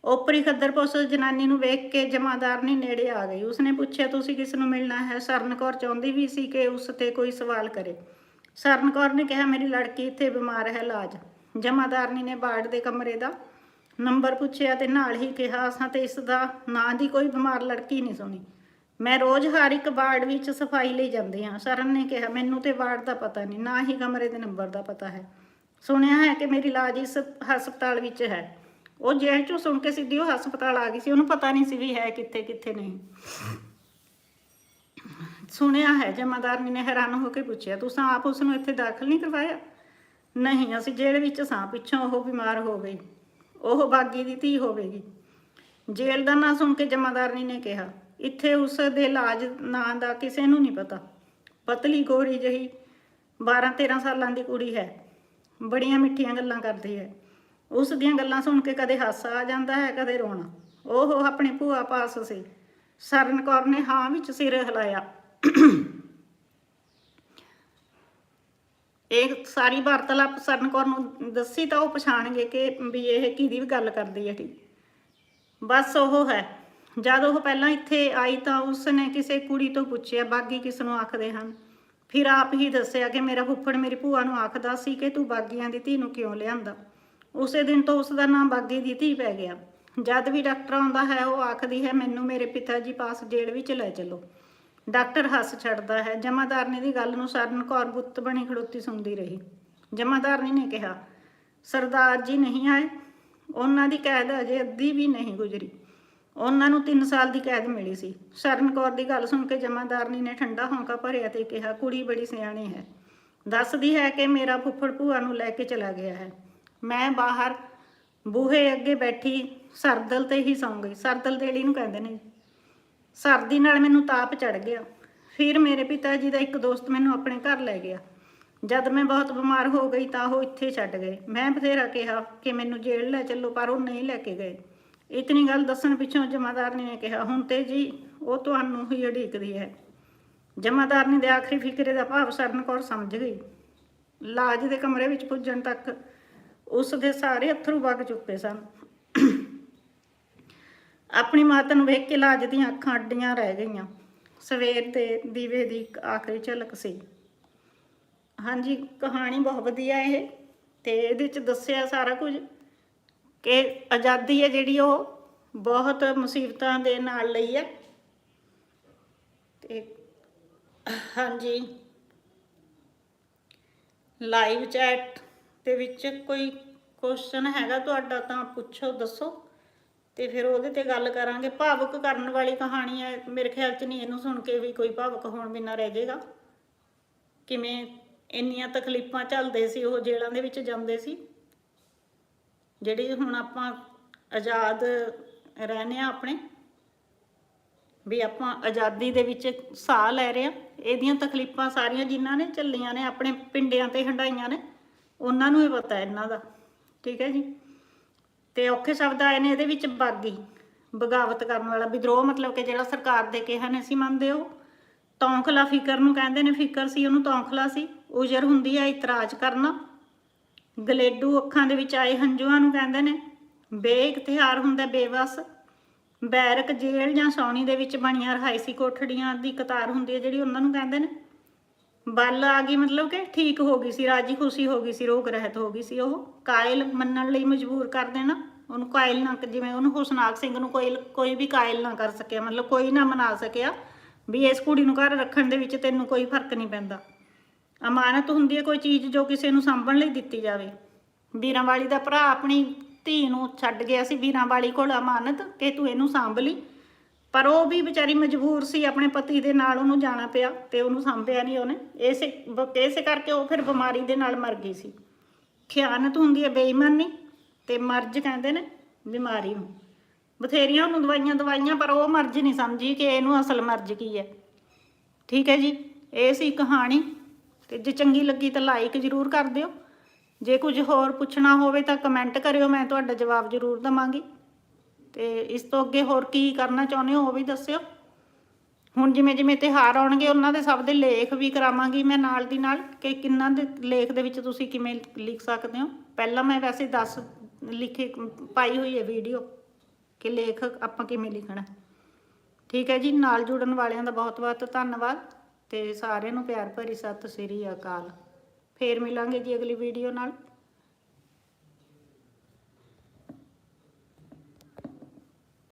ਓਪਰੀ ਖੱਦਰ ਪੁਲਿਸ ਜਨਾਨੀ ਨੂੰ ਵੇਖ ਕੇ ਜਮਾਦਾਰ ਨੇ ਨੇੜੇ ਆ ਗਈ। ਉਸਨੇ ਪੁੱਛਿਆ, ਤੁਸੀਂ ਕਿਸ ਨੂੰ ਮਿਲਣਾ ਹੈ? ਸਰਨ ਕੌਰ ਚਾਹੁੰਦੀ ਵੀ ਸੀ ਕਿ ਉਸ ਤੇ ਕੋਈ ਸਵਾਲ ਕਰੇ। ਸਰਨ ਕੌਰ ਨੇ ਕਿਹਾ, ਮੇਰੀ ਲੜਕੀ ਇੱਥੇ ਬਿਮਾਰ ਹੈ ਇਲਾਜ ਜਮਾਦਾਰਨੀ ਨੇ ਬਾੜ ਦੇ ਕਮਰੇ ਦਾ ਨੰਬਰ ਪੁੱਛਿਆ ਤੇ ਨਾਲ ਹੀ ਕਿਹਾ ਅਸਾਂ ਤੇ ਇਸ ਦਾ ਨਾਂ ਦੀ ਕੋਈ ਬਿਮਾਰ ਲੜਕੀ ਨਹੀਂ ਸੁਣੀ। ਮੈਂ ਰੋਜ਼ ਹਰ ਇੱਕ ਵਾਰਡ ਵਿੱਚ ਸਫ਼ਾਈ ਲਈ ਜਾਂਦੀ ਹਾਂ। ਸਰਨ ਨੇ ਕਿਹਾ, ਮੈਨੂੰ ਤੇ ਵਾਰਡ ਦਾ ਪਤਾ ਨਹੀਂ, ਨਾ ਹੀ ਕਮਰੇ ਦੇ ਨੰਬਰ ਦਾ ਪਤਾ ਹੈ। ਸੁਣਿਆ ਹੈ ਕਿ ਮੇਰੀ ਇਲਾਜ ਇਸ ਹਸਪਤਾਲ ਵਿੱਚ ਹੈ। ਉਹ ਜੇਲ੍ਹ ਚੋਂ ਸੁਣ ਕੇ ਸਿੱਧੀ ਉਹ ਹਸਪਤਾਲ ਆ ਗਈ ਸੀ। ਉਹਨੂੰ ਪਤਾ ਨਹੀਂ ਸੀ ਵੀ ਹੈ ਕਿੱਥੇ ਕਿੱਥੇ ਨਹੀਂ। ਸੁਣਿਆ ਹੈ ਜਮਾਦਾਰਨੀ ਨੇ ਹੈਰਾਨ ਹੋ ਕੇ ਪੁੱਛਿਆ ਤੁਸੀਂ ਆਪ ਉਸ ਨੂੰ ਇੱਥੇ ਦਾਖਲ ਨਹੀਂ ਕਰਵਾਇਆ? ਨਹੀਂ, ਅਸੀਂ ਜੇਲ੍ਹ ਵਿੱਚ ਸਾਂ ਪਿੱਛੋਂ ਉਹ ਬਿਮਾਰ ਹੋ ਗਈ। ਉਹ ਬਾਗੀ ਦੀ ਧੀ ਹੋਵੇਗੀ। ਜੇਲ੍ਹ ਦਾ ਨਾਂ ਸੁਣ ਕੇ ਜਮਾਦਾਰਨੀ ਨੇ ਕਿਹਾ, ਇੱਥੇ ਉਸ ਦੇ ਇਲਾਜ ਨਾਂ ਦਾ ਕਿਸੇ ਨੂੰ ਨਹੀਂ ਪਤਾ। ਪਤਲੀ ਗੋਰੀ ਜਹੀ 12 13 ਸਾਲਾਂ ਦੀ ਕੁੜੀ ਹੈ, ਬੜੀਆਂ ਮਿੱਠੀਆਂ ਗੱਲਾਂ ਕਰਦੀ ਹੈ। ਉਸ ਦੀਆਂ ਗੱਲਾਂ ਸੁਣ ਕੇ ਕਦੇ ਹਾਸਾ ਆ ਜਾਂਦਾ ਹੈ, ਕਦੇ ਰੋਣਾ। ਉਹ ਆਪਣੇ ਭੂਆ ਪਾਸ ਸੀ। ਸਰਨ ਕੌਰ ਨੇ ਹਾਂ ਵਿੱਚ ਸਿਰ ਹਿਲਾਇਆ। ਇਹ ਸਾਰੀ ਵਾਰਤਾਲਾਪ ਸਰਨ ਕੌਰ ਨੂੰ ਦੱਸੀ ਤਾਂ ਉਹ ਪਛਾਣਗੇ ਕਿ ਵੀ ਇਹ ਕਿਹਦੀ ਵੀ ਗੱਲ ਕਰਦੀ ਹੈ ਠੀਕ। ਬਸ ਉਹ ਹੈ। ਜਦ ਉਹ ਪਹਿਲਾਂ ਇੱਥੇ ਆਈ ਤਾਂ ਉਸਨੇ ਕਿਸੇ ਕੁੜੀ ਤੋਂ ਪੁੱਛਿਆ, ਬਾਗੀ ਕਿਸ ਨੂੰ ਆਖਦੇ ਹਨ? ਫਿਰ ਆਪ ਹੀ ਦੱਸਿਆ ਕਿ ਮੇਰਾ ਫੁੱਫੜ ਮੇਰੀ ਭੂਆ ਨੂੰ ਆਖਦਾ ਸੀ ਕਿ ਤੂੰ ਬਾਗੀਆਂ ਦੀ ਧੀ ਨੂੰ ਕਿਉਂ ਲਿਆਂਦਾ? ਉਸੇ ਦਿਨ ਤੋਂ ਉਸ ਦਾ ਨਾਮ ਬਾਗੀ ਦੀ ਧੀ ਪੈ ਗਿਆ। ਜਦ ਵੀ ਡਾਕਟਰ ਆਉਂਦਾ ਹੈ, ਉਹ ਆਖਦੀ ਹੈ, ਮੈਨੂੰ ਮੇਰੇ ਪਿਤਾ ਜੀ ਪਾਸ ਜੇਲ੍ਹ ਵਿੱਚ ਲੈ ਚਲੋ। ਡਾਕਟਰ ਹੱਸ ਛੱਡਦਾ ਹੈ। ਜਮਾਦਾਰਨੀ ਦੀ ਗੱਲ ਨੂੰ ਸਰਨ ਕੌਰ ਬੁੱਤ ਬਣੀ ਖੜੋਤੀ ਸੁਣਦੀ ਰਹੀ। ਜਮਾਦਾਰਨੀ ਨੇ ਕਿਹਾ, ਸਰਦਾਰ ਜੀ ਨਹੀਂ ਆਏ। ਉਹਨਾਂ ਦੀ ਕੈਦ ਅਜੇ ਅੱਧੀ ਵੀ ਨਹੀਂ ਗੁਜ਼ਰੀ। ਉਹਨਾਂ ਨੂੰ 3 ਸਾਲ ਦੀ ਕੈਦ ਮਿਲੀ ਸੀ। ਸ਼ਰਨ ਕੌਰ ਦੀ ਗੱਲ ਸੁਣ ਕੇ ਜਮਾਦਾਰਨੀ ਨੇ ਠੰਡਾ ਹੌਂਕਾ ਭਰਿਆ ਤੇ ਕਿਹਾ, ਕੁੜੀ ਬੜੀ ਸਿਆਣੀ ਹੈ। ਦੱਸਦੀ ਹੈ ਕਿ ਮੇਰਾ ਫੁੱਫੜ ਭੂਆ ਨੂੰ ਲੈ ਕੇ ਚਲਾ ਗਿਆ ਹੈ। ਮੈਂ ਬਾਹਰ ਬੂਹੇ ਅੱਗੇ ਬੈਠੀ ਸਰਦਲ ਤੇ ਹੀ ਸੌਂ ਗਈ। ਸਰਦਲ ਦੇਲੀ ਨੂੰ ਕਹਿੰਦੇ ਨੇ ਸਰਦੀ ਨਾਲ ਮੈਨੂੰ ਤਾਪ ਚੜ ਗਿਆ। ਫਿਰ ਮੇਰੇ ਪਿਤਾ ਜੀ ਦਾ ਇੱਕ ਦੋਸਤ ਮੈਨੂੰ ਆਪਣੇ ਘਰ ਲੈ ਗਿਆ। ਜਦ ਮੈਂ ਬਹੁਤ ਬਿਮਾਰ ਹੋ ਗਈ ਤਾਂ ਉਹ ਇੱਥੇ ਛੱਡ ਗਏ। ਮੈਂ ਬਥੇਰਾ ਕਿਹਾ ਕਿ ਮੈਨੂੰ ਜੇਲ੍ਹ ਲੈ ਚੱਲੋ, ਪਰ ਉਹ ਨਹੀਂ ਲੈ ਕੇ ਗਏ। ਇਤਨੀ ਗੱਲ ਦੱਸਣ ਪਿੱਛੋਂ ਜਮਾਦਾਰਨੀ ਨੇ ਕਿਹਾ, ਹੁਣ ਤੇ ਜੀ, ਉਹ ਤੁਹਾਨੂੰ ਹੀ ਉਡੀਕਦੀ ਹੈ। ਜਮਾਦਾਰਨੀ ਦੇ ਆਖਰੀ ਫਿਕਰੇ ਦਾ ਭਾਵ ਸਰਨ ਕੌਰ ਸਮਝ ਗਈ। ਲਾਜ ਦੇ ਕਮਰੇ ਵਿੱਚ ਪੁੱਜਣ ਤੱਕ ਉਸ ਦੇ ਸਾਰੇ ਅੱਥਰੂ ਵਗ ਚੁੱਕੇ ਸਨ। ਆਪਣੀ ਮਾਤਾ ਨੂੰ ਵੇਖ ਕੇ ਲਾਜ ਦੀਆਂ ਅੱਖਾਂ ਅੱਡੀਆਂ ਰਹਿ ਗਈਆਂ। ਸਵੇਰ ਦੇ ਦੀਵੇ ਦੀ ਇੱਕ ਆਖਰੀ ਝਲਕ ਸੀ। ਹਾਂਜੀ, ਕਹਾਣੀ ਬਹੁਤ ਵਧੀਆ ਇਹ ਤੇ ਇਹਦੇ ਚ ਦੱਸਿਆ ਸਾਰਾ ਕੁਝ ਕਿ ਆਜ਼ਾਦੀ ਹੈ ਜਿਹੜੀ ਉਹ ਬਹੁਤ ਮੁਸੀਬਤਾਂ ਦੇ ਨਾਲ ਲਈ ਹੈ। ਤੇ ਹਾਂਜੀ ਲਾਈਵ ਚੈਟ ਦੇ ਵਿੱਚ ਕੋਈ ਕੁਐਸਚਨ ਹੈਗਾ ਤੁਹਾਡਾ ਤਾਂ ਪੁੱਛੋ, ਦੱਸੋ। ਤੇ ਫਿਰ ਉਹਦੇ ਤੇ ਗੱਲ ਕਰਾਂਗੇ। ਭਾਵੁਕ ਕਰਨ ਵਾਲੀ ਕਹਾਣੀ ਹੈ, ਮੇਰੇ ਖਿਆਲ ਚ ਨਹੀਂ ਇਹਨੂੰ ਸੁਣ ਕੇ ਵੀ ਕੋਈ ਭਾਵੁਕ ਹੋਣ ਬਿਨਾ ਰਹਿ ਜਾਏਗਾ ਕਿਵੇਂ ਇੰਨੀਆਂ ਤਕਲੀਫਾਂ ਝੱਲਦੇ ਸੀ, ਉਹ ਜੇਲ੍ਹਾਂ ਦੇ ਵਿੱਚ ਜਾਂਦੇ ਸੀ। ਜਿਹੜੀ ਹੁਣ ਆਪਾਂ ਆਜ਼ਾਦ ਰਹਨੇ ਆ ਆਪਣੇ, ਵੀ ਆਪਾਂ ਆਜ਼ਾਦੀ ਦੇ ਵਿੱਚ ਸਾਹ ਲੈ ਰਹੇ ਆ ਇਹਦੀਆਂ ਤਕਲੀਫਾਂ ਸਾਰੀਆਂ ਜਿਨ੍ਹਾਂ ਨੇ ਝੱਲੀਆਂ ਨੇ, ਆਪਣੇ ਪਿੰਡਿਆਂ ਤੇ ਹੰਡਾਈਆਂ ਨੇ, ਉਹਨਾਂ ਨੂੰ ਹੀ ਪਤਾ ਇਹਨਾਂ ਦਾ। ਠੀਕ ਹੈ ਜੀ? ਤੇ ਔਖੇ ਸ਼ਬਦ ਆਏ ਨੇ ਇਹਦੇ ਵਿੱਚ ਬਾਗੀ, ਬਗਾਵਤ ਕਰਨ ਵਾਲਾ ਵਿਦਰੋਹ ਮਤਲਬ ਕਿ ਜਿਹੜਾ ਸਰਕਾਰ ਦੇ ਕਿਹਾ ਨੇ ਸੀ ਮੰਨਦੇ ਹੋ। ਤੌਂਖਲਾ ਫਿਕਰ ਨੂੰ ਕਹਿੰਦੇ ਨੇ, ਫਿਕਰ ਸੀ, ਉਹਨੂੰ ਤੌਂਖਲਾ ਸੀ, ਉਜਰ ਹੁੰਦੀ ਹੈ ਇਤਰਾਜ਼ ਕਰਨਾ। ਗਲੇਡੂ ਅੱਖਾਂ ਦੇ ਵਿੱਚ ਆਏ ਹੰਝੂਆਂ ਨੂੰ ਕਹਿੰਦੇ ਨੇ ਬੇਇਖਤਿਆਰ ਹੁੰਦਾ, ਬੇਵਸ। ਬੈਰਕ ਜੇਲ੍ਹ ਜਾਂ ਸੌਣੀ ਦੇ ਵਿੱਚ ਬਣੀਆਂ ਰਹਾਇਸੀ ਕੋਠੜੀਆਂ ਦੀ ਕਤਾਰ ਹੁੰਦੀ ਹੈ ਜਿਹੜੀ ਉਹਨਾਂ ਨੂੰ ਕਹਿੰਦੇ ਨੇ। ਬਲ ਆ ਗਈ ਮਤਲਬ ਕਿ ਠੀਕ ਹੋ ਗਈ ਸੀ, ਰਾਜੀ ਖੁਸ਼ੀ ਹੋ ਗਈ ਸੀ, ਰੋਗ ਰਹਿਤ ਹੋ ਗਈ ਸੀ ਉਹ। ਕਾਇਲ ਮੰਨਣ ਲਈ ਮਜਬੂਰ ਕਰ ਦੇਣਾ। ਉਹਨੂੰ ਕਾਇਲ ਨਾ ਜਿਵੇਂ ਉਹਨੂੰ ਹੁਸਨਾਕ ਸਿੰਘ ਨੂੰ ਕੋਈ ਕੋਈ ਵੀ ਕਾਇਲ ਨਾ ਕਰ ਸਕਿਆ, ਮਤਲਬ ਕੋਈ ਨਾ ਮਨਾ ਸਕਿਆ ਵੀ ਇਸ ਕੁੜੀ ਨੂੰ ਘਰ ਰੱਖਣ ਦੇ ਵਿੱਚ ਤੈਨੂੰ ਕੋਈ ਫ਼ਰਕ ਨਹੀਂ ਪੈਂਦਾ। ਅਮਾਨਤ ਹੁੰਦੀ ਹੈ ਕੋਈ ਚੀਜ਼ ਜੋ ਕਿਸੇ ਨੂੰ ਸਾਂਭਣ ਲਈ ਦਿੱਤੀ ਜਾਵੇ। ਵੀਰਾਂ ਵਾਲੀ ਦਾ ਭਰਾ ਆਪਣੀ ਧੀ ਨੂੰ ਛੱਡ ਗਿਆ ਸੀ ਵੀਰਾਂ ਵਾਲੀ ਕੋਲ ਅਮਾਨਤ ਕਿ ਤੂੰ ਇਹਨੂੰ ਸਾਂਭ ਲਈ। ਪਰ ਉਹ ਵੀ ਵਿਚਾਰੀ ਮਜਬੂਰ ਸੀ, ਆਪਣੇ ਪਤੀ ਦੇ ਨਾਲ ਉਹਨੂੰ ਜਾਣਾ ਪਿਆ ਤੇ ਉਹਨੂੰ ਸਾਂਭਿਆ ਨਹੀਂ ਉਹਨੇ। ਇਸੇ ਬ- ਇਸੇ ਕਰਕੇ ਉਹ ਫਿਰ ਬਿਮਾਰੀ ਦੇ ਨਾਲ ਮਰ ਗਈ ਸੀ। ਖਿਆਨਤ ਹੁੰਦੀ ਹੈ ਬੇਈਮਾਨੀ ਤੇ ਮਰਜ਼ ਕਹਿੰਦੇ ਨੇ ਬਿਮਾਰੀ ਨੂੰ। ਬਥੇਰੀਆਂ ਉਹਨੂੰ ਦਵਾਈਆਂ ਦਵਾਈਆਂ ਪਰ ਉਹ ਮਰਜ਼ ਨਹੀਂ ਸਮਝੀ ਕਿ ਇਹਨੂੰ ਅਸਲ ਮਰਜ਼ ਕੀ ਹੈ। ਠੀਕ ਹੈ ਜੀ, ਇਹ ਸੀ ਕਹਾਣੀ ਤੇ ਜੇ ਚੰਗੀ ਲੱਗੀ ਤਾਂ ਲਾਈਕ ਜ਼ਰੂਰ ਕਰ ਦਿਓ। ਜੇ ਕੁਝ ਹੋਰ ਪੁੱਛਣਾ ਹੋਵੇ ਤਾਂ ਕਮੈਂਟ ਕਰਿਓ, ਮੈਂ ਤੁਹਾਡਾ ਜਵਾਬ ਜ਼ਰੂਰ ਦਵਾਂਗੀ। ਤੇ ਇਸ ਤੋਂ ਅੱਗੇ ਹੋਰ ਕੀ ਕਰਨਾ ਚਾਹੁੰਦੇ ਹੋ ਉਹ ਵੀ ਦੱਸਿਓ। ਹੁਣ ਜਿਵੇਂ ਜਿਵੇਂ ਤਿਉਹਾਰ ਆਉਣਗੇ, ਉਹਨਾਂ ਦੇ ਸਭ ਦੇ ਲੇਖ ਵੀ ਕਰਾਵਾਂਗੀ ਮੈਂ ਨਾਲ ਦੀ ਨਾਲ, ਕਿ ਕਿੰਨਾਂ ਦੇ ਲੇਖ ਦੇ ਵਿੱਚ ਤੁਸੀਂ ਕਿਵੇਂ ਲਿਖ ਸਕਦੇ ਹੋ। ਪਹਿਲਾਂ ਮੈਂ ਵੈਸੇ 10 ਲਿਖੇ, ਪਾਈ ਹੋਈ ਹੈ ਵੀਡੀਓ, ਕਿ ਲੇਖ ਆਪਾਂ ਕਿਵੇਂ ਲਿਖਣਾ। ਠੀਕ ਹੈ ਜੀ, ਨਾਲ ਜੁੜਨ ਵਾਲਿਆਂ ਦਾ ਬਹੁਤ ਬਹੁਤ ਧੰਨਵਾਦ, ਤੇ ਸਾਰਿਆਂ ਨੂੰ ਪਿਆਰ ਭਰੀ ਸਤਿ ਸ੍ਰੀ ਅਕਾਲ। ਫੇਰ ਮਿਲਾਂਗੇ ਜੀ ਅਗਲੀ ਵੀਡੀਓ ਨਾਲ।